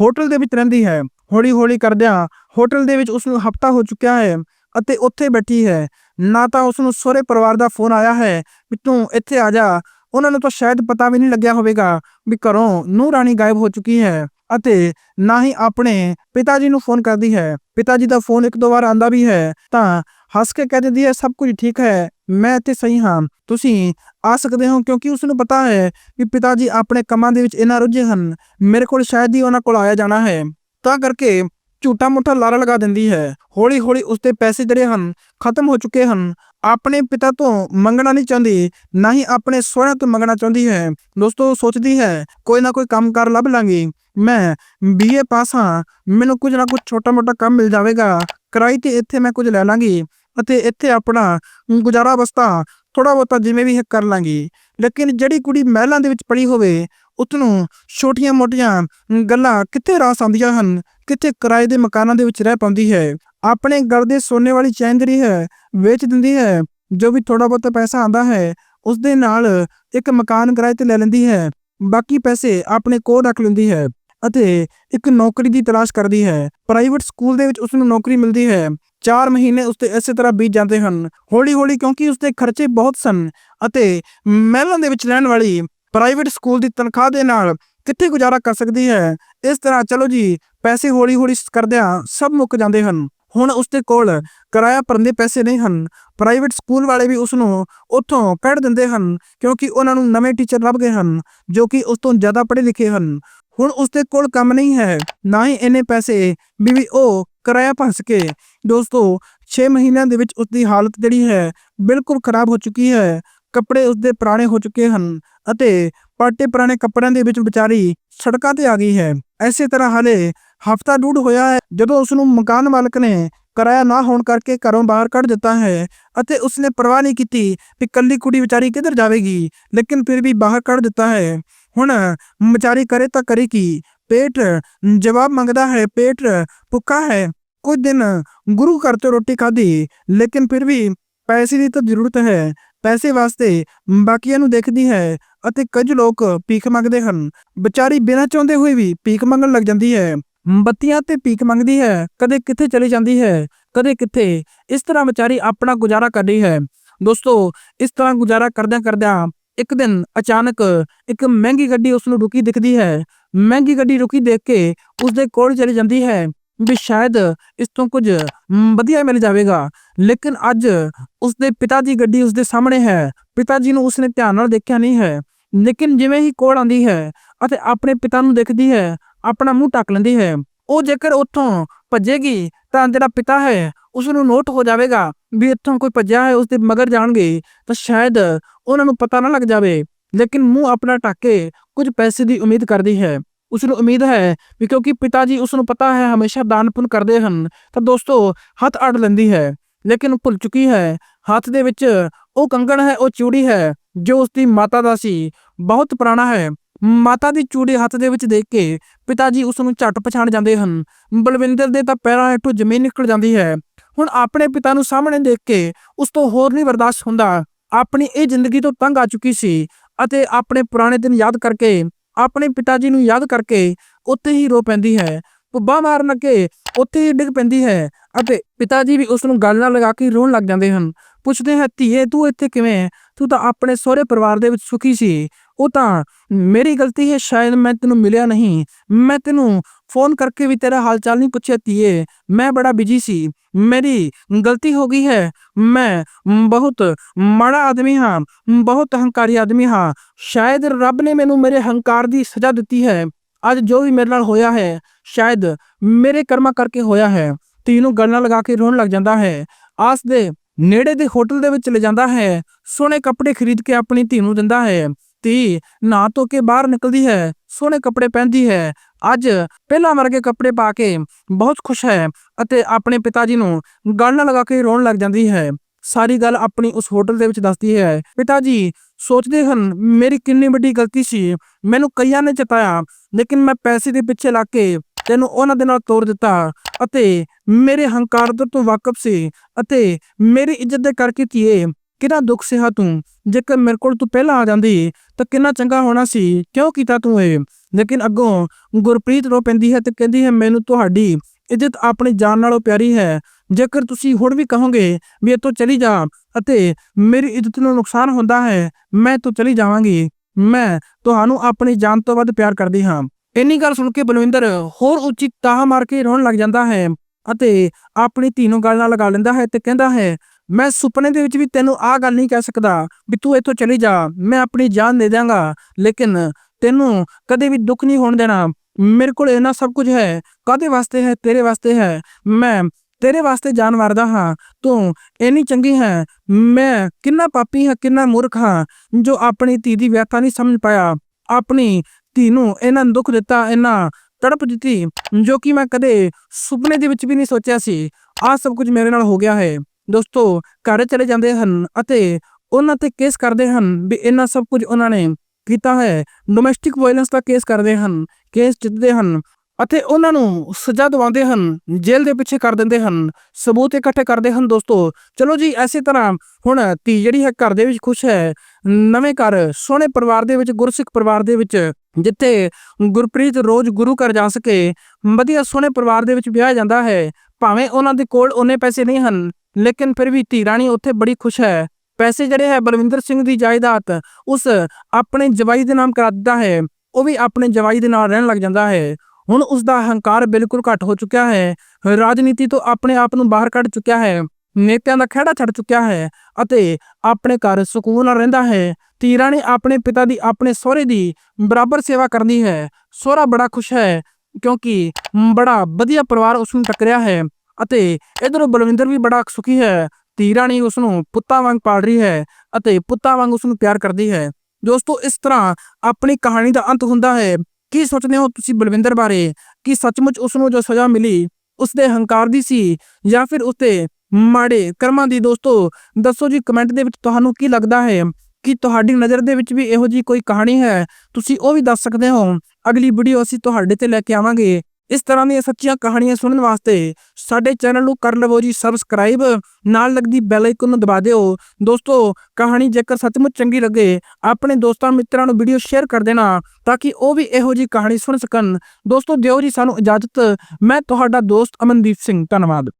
ਹੋਟਲ ਦੇ ਵਿੱਚ ਰਹਿੰਦੀ ਹੈ। ਹੌਲੀ ਹੌਲੀ ਕਰਦਿਆਂ ਹੋਟਲ ਦੇ ਵਿੱਚ ਉਸ ਨੂੰ ਹਫਤਾ ਹੋ ਚੁੱਕਿਆ ਹੈ ਅਤੇ ਉੱਥੇ ਬੈਠੀ ਹੈ। ਨਾ ਤਾਂ ਉਸ ਨੂੰ ਸਹੁਰੇ ਪਰਿਵਾਰ ਦਾ ਫੋਨ ਆਇਆ ਹੈ ਵੀ ਤੂੰ ਇੱਥੇ ਆ ਜਾ। ਉਹਨਾਂ ਨੂੰ ਤਾਂ ਸ਼ਾਇਦ ਪਤਾ ਵੀ ਨਹੀਂ ਲੱਗਿਆ ਹੋਵੇਗਾ ਵੀ ਘਰੋਂ ਨੂੰਹ ਰਾਣੀ ਗਾਇਬ ਹੋ ਚੁੱਕੀ ਹੈ ਅਤੇ ਨਾ ਹੀ ਆਪਣੇ ਪਿਤਾ ਜੀ ਨੂੰ ਫੋਨ ਕਰਦੀ ਹੈ। ਪਿਤਾ ਜੀ ਦਾ ਫੋਨ ਇੱਕ ਦੋ ਵਾਰ ਆਂਦਾ ਵੀ ਹੈ ਤਾਂ ਹੱਸ ਕੇ ਕਹਿ ਦਿੰਦੀ ਹੈ, ਸਭ ਕੁਝ ਠੀਕ ਹੈ। ਮੈਂ ਇੱਥੇ ਸਹੀ ਹਾਂ। ਤੁਸੀਂ ਆ ਸਕਦੇ ਹੋ ਕਿਉਂਕਿ ਉਸ ਨੂੰ ਪਤਾ ਹੈ ਕਿ ਪਿਤਾ ਜੀ ਆਪਣੇ ਕੰਮਾਂ ਦੇ ਵਿੱਚ ਇੰਨਾ ਰੁੱਝੇ ਹਨ। ਮੇਰੇ ਕੋਲ ਸ਼ਾਇਦ ਹੀ ਉਹਨਾਂ ਕੋਲ ਆਇਆ ਜਾਣਾ ਹੈ। ਤਾਂ ਕਰਕੇ ਝੂਟਾ ਮੁੱਠਾ ਲਾਰਾ ਲਗਾ ਦਿੰਦੀ ਹੈ। ਹੌਲੀ ਹੌਲੀ ਉਸਦੇ ਪੈਸੇ ਜਿਹੜੇ ਹਨ, ਖਤਮ ਹੋ ਚੁੱਕੇ ਹਨ। ਆਪਣੇ ਪਿਤਾ ਤੋਂ ਮੰਗਣਾ ਨਹੀਂ ਚਾਹੁੰਦੀ, ਨਾ ਹੀ ਆਪਣੇ ਸਹੁਰਿਆਂ ਤੋਂ ਮੰਗਣਾ ਚਾਹੁੰਦੀ ਹੈ। ਦੋਸਤੋ, ਸੋਚਦੀ ਹੈ, ਕੋਈ ਨਾ ਕੋਈ ਕੰਮ ਕਰ ਲੱਭ ਲਾਂਗੀ। ਮੈਂ ਬੀਏ ਪਾਸ ਹਾਂ। ਮੈਨੂੰ ਕੁਝ ਨਾ ਕੁਝ ਛੋਟਾ ਮੋਟਾ ਕੰਮ ਮਿਲ ਜਾਵੇਗਾ। ਕਿਰਾਏ ਤੇ ਇੱਥੇ ਮੈਂ ਕੁਝ ਲੈ ਲਾਂਗੀ। ਅਤੇ ਇੱਥੇ ਆਪਣਾ ਗੁਜ਼ਾਰਾ ਬਸਤਾ ਥੋੜਾ ਬਹੁਤਾ ਜਿਵੇਂ ਵੀ ਕਰ ਲਾਂਗੀ। ਲੇਕਿਨ ਜਿਹੜੀ ਕੁੜੀ ਮਹਿਲਾਂ ਦੇ ਵਿੱਚ ਪੜੀ ਹੋਵੇ, ਉਸਨੂੰ ਛੋਟੀਆਂ-ਮੋਟੀਆਂ ਗੱਲਾਂ ਕਿੱਥੇ ਰਾਸ ਆਉਂਦੀਆਂ ਹਨ? ਕਿੱਥੇ ਕਿਰਾਏ ਦੇ ਮਕਾਨਾਂ ਦੇ ਵਿੱਚ ਰਹਿ ਪਾਉਂਦੀ ਹੈ? ਆਪਣੇ ਗਲ ਦੇ ਸੋਨੇ ਵਾਲੀ ਚੈਨ ਜਿਹੜੀ ਹੈ, ਵੇਚ ਦਿੰਦੀ ਹੈ, ਜੋ ਵੀ ਥੋੜਾ ਬਹੁਤਾ ਪੈਸਾ ਆਂਦਾ ਹੈ ਉਸ ਦੇ ਨਾਲ ਇੱਕ ਮਕਾਨ ਕਿਰਾਏ ਤੇ ਲੈ ਲੈਂਦੀ ਹੈ। ਬਾਕੀ ਪੈਸੇ ਆਪਣੇ ਕੋਲ ਰੱਖ ਲੈਂਦੀ ਹੈ ਅਤੇ ਇੱਕ ਨੌਕਰੀ ਦੀ ਤਲਾਸ਼ ਕਰਦੀ ਹੈ। ਪ੍ਰਾਈਵੇਟ ਸਕੂਲ ਦੇ ਵਿੱਚ ਉਸ ਨੂੰ ਨੌਕਰੀ ਮਿਲਦੀ ਹੈ। 4 ਮਹੀਨੇ ਉਸ ਤੇ ਇਸੇ ਤਰ੍ਹਾਂ ਬੀਤ ਜਾਂਦੇ ਹਨ। ਹੌਲੀ-ਹੌਲੀ ਕਿਉਂਕਿ ਉਸਦੇ ਖਰਚੇ ਬਹੁਤ ਸਨ ਅਤੇ ਮਹਿਲਾਂ ਦੇ ਵਿੱਚ ਰਹਿਣ ਵਾਲੀ ਪ੍ਰਾਈਵੇਟ ਸਕੂਲ ਦੀ ਤਨਖਾਹ ਦੇ ਨਾਲ ਕਿੱਥੇ ਗੁਜ਼ਾਰਾ ਕਰ ਸਕਦੀ ਹੈ? ਇਸ ਤਰ੍ਹਾਂ ਚਲੋ ਜੀ, ਪੈਸੇ ਹੌਲੀ-ਹੌਲੀ ਕਰਦਿਆਂ ਸਭ ਮੁੱਕ ਜਾਂਦੇ ਹਨ। ਹੁਣ ਉਸਦੇ ਕੋਲ ਕਿਰਾਇਆ ਭਰਨ ਦੇ ਪੈਸੇ ਨਹੀਂ ਹਨ। ਪ੍ਰਾਈਵੇਟ ਸਕੂਲ ਵਾਲੇ ਵੀ ਉਸ ਨੂੰ ਉੱਥੋਂ ਕੱਢ ਦਿੰਦੇ ਹਨ ਕਿਉਂਕਿ ਉਹਨਾਂ ਨੂੰ ਨਵੇਂ ਟੀਚਰ ਲੱਭ ਗਏ ਹਨ, ਜੋ ਕਿ ਉਸ ਤੋਂ ਜ਼ਿਆਦਾ ਪੜ੍ਹੇ ਲਿਖੇ ਹਨ। ਹੁਣ ਉਸਦੇ ਕੋਲ ਕੰਮ ਨਹੀਂ ਹੈ, ਨਾ ਹੀ ਇੰਨੇ ਪੈਸੇ ਵੀ ਵੀ ਉਹ ਕਿਰਾਇਆ ਭਰ ਸਕੇ ਦੋਸਤੋ 6 ਮਹੀਨਿਆਂ ਦੇ ਵਿੱਚ ਉਸ ਦੀ ਹਾਲਤ ਜਿਹੜੀ ਹੈ ਬਿਲਕੁਲ ਖਰਾਬ ਹੋ ਚੁੱਕੀ ਹੈ। ਕੱਪੜੇ ਉਸ ਦੇ ਪੁਰਾਣੇ ਹੋ ਚੁੱਕੇ ਹਨ ਅਤੇ ਪਾਟੇ ਪੁਰਾਣੇ ਕੱਪੜਿਆਂ ਦੇ ਵਿੱਚ ਵਿਚਾਰੀ ਸੜਕਾਂ ਤੇ ਆ ਗਈ ਹੈ। ਐਸੇ ਤਰ੍ਹਾਂ ਹਾਲੇ ਹਫਤਾ ਡੂਢ ਹੋਇਆ ਹੈ, ਜਦੋਂ ਉਸ ਨੂੰ ਮਕਾਨ ਮਾਲਕ ਨੇ ਕਿਰਾਇਆ ਨਾ ਹੋਣ ਕਰਕੇ ਘਰੋਂ ਬਾਹਰ ਕੱਢ ਦਿੱਤਾ ਹੈ ਅਤੇ ਉਸਨੇ ਪਰਵਾਹ ਨਹੀਂ ਕੀਤੀ ਕਿ ਕੱਲੀ ਕੁੜੀ ਵਿਚਾਰੀ ਕਿੱਧਰ ਜਾਵੇਗੀ, ਲੇਕਿਨ ਫਿਰ ਵੀ ਬਾਹਰ ਕੱਢ ਦਿੱਤਾ ਹੈ। ਹੁਣ ਵਿਚਾਰੀ ਕਰੇ ਤਾਂ ਕਰੇ ਕੀ? ਪੇਟ ਜਵਾਬ ਮੰਗਦਾ ਹੈ ਪੇਟ ਭੁੱਖਾ ਹੈ। ਕੁਝ ਦਿਨ ਗੁਰੂ ਘਰ ਤੋਂ ਰੋਟੀ ਖਾਧੀ, ਲੇਕਿਨ ਫਿਰ ਵੀ ਪੈਸੇ ਦੀ ਤਾਂ ਜ਼ਰੂਰਤ ਹੈ। ਪੈਸੇ ਵਾਸਤੇ ਬਾਕੀਆਂ ਨੂੰ ਦੇਖਦੀ ਹੈ ਅਤੇ ਕੁਝ ਲੋਕ ਭੀਖ ਮੰਗਦੇ ਹਨ। ਵਿਚਾਰੀ ਬਿਨਾਂ ਚਾਹੁੰਦੇ ਹੋਏ ਵੀ ਭੀਖ ਮੰਗਣ ਲੱਗ ਜਾਂਦੀ ਹੈ। ਬੱਤੀਆਂ ਤੇ ਭੀਖ ਮੰਗਦੀ ਹੈ। ਕਦੇ ਕਿੱਥੇ ਚਲੀ ਜਾਂਦੀ ਹੈ? ਕਦੇ ਕਿੱਥੇ? ਇਸ ਤਰ੍ਹਾਂ ਵਿਚਾਰੀ ਆਪਣਾ ਗੁਜ਼ਾਰਾ ਕਰ ਰਹੀ ਹੈ। ਦੋਸਤੋ, ਇਸ ਤਰ੍ਹਾਂ ਗੁਜ਼ਾਰਾ ਕਰਦਿਆਂ ਕਰਦਿਆਂ ਇੱਕ ਦਿਨ ਅਚਾਨਕ ਇੱਕ ਮਹਿੰਗੀ ਗੱਡੀ ਉਸ ਨੂੰ ਰੁਕੀ ਦਿਖਦੀ ਹੈ। ਮਹਿੰਗੀ ਗੱਡੀ ਰੁਕੀ ਦੇਖ ਕੇ ਉਸ ਦੇ ਕੋਲ ਚਲੀ ਜਾਂਦੀ ਹੈ ਵੀ ਸ਼ਾਇਦ ਇਸ ਤੋਂ ਕੁਝ ਵਧੀਆ ਮਿਲ ਜਾਵੇਗਾ। ਲੇਕਿਨ ਅੱਜ ਉਸ ਦੇ ਪਿਤਾ ਦੀ ਗੱਡੀ ਉਸ ਦੇ ਸਾਹਮਣੇ ਹੈ। ਪਿਤਾ ਜੀ ਨੂੰ ਉਸਨੇ ਧਿਆਨ ਨਾਲ ਦੇਖਿਆ ਨਹੀਂ ਹੈ। ਲੇਕਿਨ ਜਿਵੇਂ ਹੀ ਕੋਲ ਆਂਦੀ ਹੈ ਅਤੇ ਆਪਣੇ ਪਿਤਾ ਨੂੰ ਦੇਖਦੀ ਹੈ, ਆਪਣਾ ਮੂੰਹ ਢੱਕ ਲੈਂਦੀ ਹੈ। ਉਹ ਜੇਕਰ ਉੱਥੋਂ ਭੱਜੇਗੀ ਤਾਂ ਜਿਹੜਾ ਪਿਤਾ ਹੈ ਉਸ ਨੂੰ ਨੋਟ ਹੋ ਜਾਵੇਗਾ। ਵੀ ਇੱਥੋਂ ਕੋਈ ਭੱਜਿਆ ਹੈ ਉਸ ਦੇ ਮਗਰ ਜਾਣਗੇ ਤਾਂ ਸ਼ਾਇਦ ਉਹਨਾਂ ਨੂੰ ਪਤਾ ਨਾ ਲੱਗ ਜਾਵੇ। ਲੇਕਿਨ ਮੂੰਹ ਆਪਣਾ ਢੱਕ ਕੇ ਕੁਝ ਪੈਸੇ ਦੀ ਉਮੀਦ ਕਰਦੀ ਹੈ। ਉਸ ਨੂੰ ਉਮੀਦ ਹੈ ਵੀ ਕਿਉਂਕਿ ਪਿਤਾ ਜੀ ਉਸ ਨੂੰ ਪਤਾ ਹੈ ਹਮੇਸ਼ਾ ਦਾਨ ਪੁੰਨ ਕਰਦੇ ਹਨ, ਤਾਂ ਦੋਸਤੋ ਹੱਥ ਅੜ ਲੈਂਦੀ ਹੈ। ਲੇਕਿਨ ਭੁੱਲ ਚੁੱਕੀ ਹੈ। ਹੱਥ ਦੇ ਵਿੱਚ ਉਹ ਕੰਗਣ ਹੈ, ਉਹ ਚੂੜੀ ਹੈ, ਜੋ ਉਸ ਦੀ ਮਾਤਾ ਦਾ ਸੀ। ਬਹੁਤ ਪੁਰਾਣਾ ਹੈ। ਮਾਤਾ ਦੀ ਚੂੜੀ ਹੱਥ ਦੇ ਵਿੱਚ ਦੇਖ ਕੇ ਪਿਤਾ ਜੀ ਉਸ ਨੂੰ ਝਟ ਪਛਾਣ ਜਾਂਦੇ ਹਨ। ਬਲਵਿੰਦਰ ਦੇ ਤਾਂ ਪੈਰਾਂ ਹੇਠੋਂ ਜ਼ਮੀਨ ਨਿਕਲ ਜਾਂਦੀ ਹੈ। ਹੁਣ ਆਪਣੇ ਪਿਤਾ ਨੂੰ ਸਾਹਮਣੇ ਦੇਖ ਕੇ ਉਸ ਤੋਂ ਹੋਰ ਨਹੀਂ ਬਰਦਾਸ਼ਤ ਹੁੰਦਾ। ਆਪਣੀ ਇਹ ਜ਼ਿੰਦਗੀ ਤੋਂ ਤੰਗ ਆ ਚੁੱਕੀ ਸੀ ਅਤੇ ਆਪਣੇ ਪੁਰਾਣੇ ਦਿਨ ਯਾਦ ਕਰਕੇ, ਆਪਣੇ ਪਿਤਾ ਜੀ ਨੂੰ ਯਾਦ ਕਰਕੇ ਉੱਥੇ ਹੀ ਰੋ ਪੈਂਦੀ ਹੈ। ਪੁੱਬਾ ਮਾਰਨ ਲੱਗੇ ਉੱਥੇ ਹੀ ਡਿੱਗ ਪੈਂਦੀ ਹੈ ਅਤੇ ਪਿਤਾ ਜੀ ਵੀ ਉਸ ਨੂੰ ਗੱਲ ਨਾਲ ਲਗਾ ਕੇ ਰੋਣ ਲੱਗ ਜਾਂਦੇ ਹਨ। ਪੁੱਛਦੇ ਹੈ, ਧੀਏ, ਤੂੰ ਇੱਥੇ ਕਿਵੇਂ ਹੈ? ਤੂੰ ਤਾਂ ਆਪਣੇ ਸਹੁਰੇ ਪਰਿਵਾਰ ਦੇ ਵਿੱਚ ਸੁਖੀ ਸੀ। ਉਹ ਤਾਂ ਮੇਰੀ ਗਲਤੀ ਹੈ, ਸ਼ਾਇਦ ਮੈਂ ਤੈਨੂੰ ਮਿਲਿਆ ਨਹੀਂ। ਮੈਂ ਤੈਨੂੰ ਫੋਨ ਕਰਕੇ ਵੀ ਤੇਰਾ ਹਾਲ ਚਾਲ ਨਹੀਂ ਪੁੱਛਿਆ ਧੀਏ। ਮੈਂ ਬੜਾ ਬਿਜ਼ੀ ਸੀ। ਮੇਰੀ ਗਲਤੀ ਹੋ ਗਈ ਹੈ। ਮੈਂ ਬਹੁਤ ਮਾੜਾ ਆਦਮੀ ਹਾਂ। ਬਹੁਤ ਹੰਕਾਰੀ ਆਦਮੀ ਹਾਂ। ਸ਼ਾਇਦ ਰੱਬ ਨੇ ਮੈਨੂੰ ਮੇਰੇ ਹੰਕਾਰ ਦੀ ਸਜ਼ਾ ਦਿੱਤੀ ਹੈ। ਅੱਜ ਜੋ ਵੀ ਮੇਰੇ ਨਾਲ ਹੋਇਆ ਹੈ, ਸ਼ਾਇਦ ਮੇਰੇ ਕਰਮਾਂ ਕਰਕੇ ਹੋਇਆ ਹੈ। ਧੀ ਨੂੰ ਗਲ ਲਗਾ ਕੇ ਰੋਣ ਲੱਗ ਜਾਂਦਾ ਹੈ। ਆਸ ਦੇ ਨੇੜੇ ਦੇ ਹੋਟਲ ਦੇ ਵਿੱਚ ਲੈ ਜਾਂਦਾ ਹੈ। ਸੋਹਣੇ ਕੱਪੜੇ ਖਰੀਦ ਕੇ ਆਪਣੀ ਧੀ ਨੂੰ ਦਿੰਦਾ ਹੈ। ਧੀ ਨਹਾ ਧੋ ਕੇ ਬਾਹਰ ਨਿਕਲਦੀ ਹੈ, ਸੋਹਣੇ ਕੱਪੜੇ ਪਹਿਨਦੀ ਹੈ। ਅੱਜ ਪਹਿਲਾਂ ਵਰਗੇ ਕੱਪੜੇ ਪਾ ਕੇ ਬਹੁਤ ਖੁਸ਼ ਹੈ ਅਤੇ ਆਪਣੇ ਪਿਤਾ ਜੀ ਨੂੰ ਗਲ ਨਾਲ ਲਗਾ ਕੇ ਰੋਣ ਲੱਗ ਜਾਂਦੀ ਹੈ। ਸਾਰੀ ਗੱਲ ਆਪਣੀ ਉਸ ਹੋਟਲ ਦੇ ਵਿੱਚ ਦੱਸਦੀ ਹੈ। ਪਿਤਾ ਜੀ ਸੋਚਦੇ ਹਨ, ਮੇਰੀ ਕਿੰਨੀ ਵੱਡੀ ਗਲਤੀ ਸੀ। ਮੈਨੂੰ ਕਈਆਂ ਨੇ ਚਤਾਇਆ, ਲੇਕਿਨ ਮੈਂ ਪੈਸੇ ਦੇ ਪਿੱਛੇ ਲੱਗ ਕੇ ਤੈਨੂੰ ਉਹਨਾਂ ਦੇ ਨਾਲ ਤੋੜ ਦਿੱਤਾ ਅਤੇ ਮੇਰੇ ਹੰਕਾਰ ਤੋਂ ਵਾਕਫ ਸੀ ਅਤੇ ਮੇਰੀ ਇੱਜ਼ਤ ਦੇ ਕਰਕੇ ਧੀਏ ਕਿਹੜਾ ਦੁੱਖ ਸਿਆ ਤੂੰ? ਜੇਕਰ ਮੇਰੇ ਕੋਲ ਤੂੰ ਪਹਿਲਾਂ ਆ ਜਾਂਦੀ, ਤਾਂ ਕਿੰਨਾ ਚੰਗਾ ਹੋਣਾ ਸੀ? ਕਿਉਂ ਕੀਤਾ ਤੂੰ ਇਹ? ਲੇਕਿਨ ਅੱਗੋਂ ਗੁਰਪ੍ਰੀਤ ਰੋ ਪੈਂਦੀ ਹੈ ਤੇ ਕਹਿੰਦੀ ਹੈ, ਮੈਨੂੰ ਤੁਹਾਡੀ ਇੱਜ਼ਤ ਆਪਣੀ ਜਾਨ ਨਾਲੋਂ ਪਿਆਰੀ ਹੈ। ਜੇਕਰ ਤੁਸੀਂ ਹੁਣ ਵੀ ਕਹੋਗੇ ਵੀ ਇਹ ਚਲੀ ਜਾ ਅਤੇ ਮੇਰੀ ਇੱਜ਼ਤ ਨੂੰ ਨੁਕਸਾਨ ਹੁੰਦਾ ਹੈ, ਮੈਂ ਤੋਂ ਚਲੀ ਜਾਵਾਂਗੀ। ਮੈਂ ਤੁਹਾਨੂੰ ਆਪਣੀ ਜਾਨ ਤੋਂ ਵੱਧ ਪਿਆਰ ਕਰਦੀ ਹਾਂ। ਇੰਨੀ ਗੱਲ ਸੁਣ ਕੇ ਬਲਵਿੰਦਰ ਹੋਰ ਉੱਚੀ ਤਾਹ ਮਾਰ ਕੇ ਰੋਣ ਲੱਗ ਜਾਂਦਾ ਹੈ ਅਤੇ ਆਪਣੀ ਧੀ ਨੂੰ ਗਲ ਨਾਲ ਲਗਾ ਲੈਂਦਾ ਹੈ ਤੇ ਕਹਿੰਦਾ ਹੈ ਮੈਂ ਸੁਪਨੇ ਦੇ ਵਿੱਚ ਵੀ ਤੈਨੂੰ ਆਹ ਗੱਲ ਨਹੀਂ ਕਹਿ ਸਕਦਾ ਵੀ ਤੂੰ ਇੱਥੋਂ ਚਲੀ ਜਾ, ਮੈਂ ਆਪਣੀ ਜਾਨ ਦੇ ਦਿਆਂਗਾ। ਲੇਕਿਨ ਤੈਨੂੰ ਕਦੇ ਵੀ ਦੁੱਖ ਨਹੀਂ ਹੋਣ ਦੇਣਾ। ਮੇਰੇ ਕੋਲ ਇਹਨਾਂ ਸਭ ਕੁਝ ਹੈ। ਕਾਦੇ ਵਾਸਤੇ ਹੈ? ਤੇਰੇ ਵਾਸਤੇ ਹੈ। ਮੈਂ ਤੇਰੇ ਵਾਸਤੇ ਜਾਨ ਵਾਰਦਾ ਹਾਂ। ਤੂੰ ਇੰਨੀ ਚੰਗੀ ਹੈ। ਮੈਂ ਕਿੰਨਾ ਪਾਪੀ ਹਾਂ, ਕਿੰਨਾ ਮੂਰਖ ਹਾਂ, ਜੋ ਆਪਣੀ ਧੀ ਦੀ ਵਿਆਖਿਆ ਨਹੀਂ ਸਮਝ ਪਾਇਆ। ਆਪਣੀ ਧੀ ਨੂੰ ਇਹਨਾਂ ਦੁੱਖ ਦਿੱਤਾ ਇਹਨਾਂ ਤੜਪ ਦਿੱਤੀ, ਜੋ ਕਿ ਮੈਂ ਕਦੇ ਸੁਪਨੇ ਦੇ ਵਿੱਚ ਵੀ ਨਹੀਂ ਸੋਚਿਆ ਸੀ। ਆਹ ਸਭ ਕੁਝ ਮੇਰੇ ਨਾਲ ਹੋ ਗਿਆ ਹੈ। ਦੋਸਤੋ, ਘਰ ਚਲੇ ਜਾਂਦੇ ਹਨ ਅਤੇ ਉਹਨਾਂ ਤੇ ਕੇਸ ਕਰਦੇ ਹਨ ਵੀ ਇਹਨਾਂ ਸਭ ਕੁਝ ਉਹਨਾਂ ਨੇ ਕੀਤਾ ਹੈ। ਡੋਮੈਸਟਿਕ ਵਾਇਲੈਂਸ ਦਾ ਕੇਸ ਕਰਦੇ ਹਨ, ਕੇਸ ਜਿੱਤਦੇ ਹਨ ਅਤੇ ਉਹਨਾਂ ਨੂੰ ਸਜ਼ਾ ਦਿਵਾਉਂਦੇ ਹਨ, ਜੇਲ੍ਹ ਦੇ ਪਿੱਛੇ ਕਰ ਦਿੰਦੇ ਹਨ, ਸਬੂਤ ਇਕੱਠੇ ਕਰਦੇ ਹਨ ਦੋਸਤੋ। ਚਲੋ ਜੀ, ਐਸੇ ਤਰ੍ਹਾਂ ਹੁਣ ਧੀ ਜਿਹੜੀ ਹੈ ਘਰ ਦੇ ਵਿੱਚ ਖੁਸ਼ ਹੈ, ਨਵੇਂ ਘਰ, ਸੋਹਣੇ ਪਰਿਵਾਰ ਦੇ ਵਿੱਚ, ਗੁਰਸਿੱਖ ਪਰਿਵਾਰ ਦੇ ਵਿੱਚ, ਜਿੱਥੇ ਗੁਰਪ੍ਰੀਤ ਰੋਜ਼ ਗੁਰੂ ਘਰ ਜਾ ਸਕੇ, ਵਧੀਆ ਸੋਹਣੇ ਪਰਿਵਾਰ ਦੇ ਵਿੱਚ ਵਿਆਹ ਜਾਂਦਾ ਹੈ, ਭਾਵੇਂ ਉਹਨਾਂ ਦੇ ਕੋਲ ਉਹਨੇ ਪੈਸੇ ਨਹੀਂ ਹਨ ਲੇਕਿਨ ਫਿਰ ਵੀ ਧੀ ਰਾਣੀ ਉੱਥੇ ਬੜੀ ਖੁਸ਼ ਹੈ। ਪੈਸੇ ਜਿਹੜੇ ਹੈ ਬਲਵਿੰਦਰ ਸਿੰਘ ਦੀ ਜਾਇਦਾਦ ਉਸ ਆਪਣੇ ਜਵਾਈ ਦੇ ਨਾਮ ਕਰਾ ਦਿੰਦਾ ਹੈ। ਉਹ ਵੀ ਆਪਣੇ ਜਵਾਈ ਦੇ ਨਾਲ ਰਹਿਣ ਲੱਗ ਜਾਂਦਾ ਹੈ। ਹੁਣ ਉਸ ਦਾ ਹੰਕਾਰ ਬਿਲਕੁਲ ਘੱਟ ਹੋ ਚੁੱਕਿਆ ਹੈ। ਰਾਜਨੀਤੀ ਤੋਂ ਆਪਣੇ ਆਪ ਨੂੰ ਬਾਹਰ ਕੱਢ ਚੁੱਕਿਆ ਹੈ। ਨੇਤਿਆਂ ਦਾ ਖਹਿੜਾ ਛੱਡ ਚੁੱਕਿਆ ਹੈ ਅਤੇ ਆਪਣੇ ਘਰ ਸਕੂਨ ਨਾਲ ਰਹਿੰਦਾ ਹੈ। ਧੀਰਾ ਨੇ ਆਪਣੇ ਪਿਤਾ ਦੀ, ਆਪਣੇ ਸਹੁਰੇ ਦੀ ਬਰਾਬਰ ਸੇਵਾ ਕਰਨੀ ਹੈ। ਸਹੁਰਾ ਬੜਾ ਖੁਸ਼ ਹੈ ਕਿਉਂਕਿ ਬੜਾ ਵਧੀਆ ਪਰਿਵਾਰ ਉਸ ਨੂੰ ਟੱਕਰਿਆ ਹੈ। ਅਤੇ ਇਧਰੋਂ ਬਲਵਿੰਦਰ ਵੀ ਬੜਾ ਸੁਖੀ ਹੈ। ਧੀਰਾ ਉਸ ਨੂੰ ਪੁੱਤਾਂ ਵਾਂਗ ਪਾਲ ਰਹੀ ਹੈ ਅਤੇ ਪੁੱਤਾਂ ਵਾਂਗ ਉਸ ਨੂੰ ਪਿਆਰ ਕਰਦੀ ਹੈ। ਦੋਸਤੋ, ਇਸ ਤਰ੍ਹਾਂ ਆਪਣੀ ਕਹਾਣੀ ਦਾ ਅੰਤ ਹੁੰਦਾ ਹੈ। ਕੀ ਸੋਚਦੇ ਹੋ ਤੁਸੀਂ ਬਲਵਿੰਦਰ ਬਾਰੇ? ਕਿ ਸੱਚਮੁੱਚ ਉਸ ਨੂੰ ਜੋ ਸਜ਼ਾ ਮਿਲੀ ਉਸ ਦੇ ਹੰਕਾਰ ਦੀ ਸੀ ਜਾਂ ਫਿਰ ਉਸ ਮਾੜੇ ਕਰਮਾਂ ਦੀ? ਦੋਸਤੋ, ਦੱਸੋ ਜੀ ਕਮੈਂਟ ਦੇ ਵਿੱਚ ਤੁਹਾਨੂੰ ਕੀ ਲੱਗਦਾ ਹੈ? ਕਿ ਤੁਹਾਡੀ ਨਜ਼ਰ ਦੇ ਵਿੱਚ ਵੀ ਇਹੋ ਜੀ ਕੋਈ ਕਹਾਣੀ ਹੈ? ਤੁਸੀਂ ਉਹ ਵੀ ਦੱਸ ਸਕਦੇ ਹੋ। ਅਗਲੀ ਵੀਡੀਓ ਅਸੀਂ ਤੁਹਾਡੇ ਤੇ ਲੈ ਕੇ ਆਵਾਂਗੇ। ਇਸ ਤਰ੍ਹਾਂ ਦੀਆਂ ਸੱਚੀਆਂ ਕਹਾਣੀਆਂ ਸੁਣਨ ਵਾਸਤੇ ਸਾਡੇ ਚੈਨਲ ਨੂੰ ਕਰ ਲਵੋ ਜੀ ਸਬਸਕ੍ਰਾਈਬ ਨਾਲ ਲੱਗਦੀ ਬੈਲ ਆਈਕਨ ਨੂੰ ਦਬਾ ਦਿਓ। ਦੋਸਤੋ, ਕਹਾਣੀ ਜੇਕਰ ਸੱਚਮੁੱਚ ਚੰਗੀ ਲੱਗੇ, ਆਪਣੇ ਦੋਸਤਾਂ ਮਿੱਤਰਾਂ ਨੂੰ ਵੀਡੀਓ ਸ਼ੇਅਰ ਕਰ ਦੇਣਾ ਤਾਂ ਕਿ ਉਹ ਵੀ ਇਹੋ ਜੀ ਕਹਾਣੀ ਸੁਣ ਸਕਣ। ਦੋਸਤੋ, ਦਿਓ ਜੀ ਸਾਨੂੰ ਇਜਾਜ਼ਤ। ਮੈਂ ਤੁਹਾਡਾ ਦੋਸਤ ਅਮਨਦੀਪ ਸਿੰਘ, ਧੰਨਵਾਦ।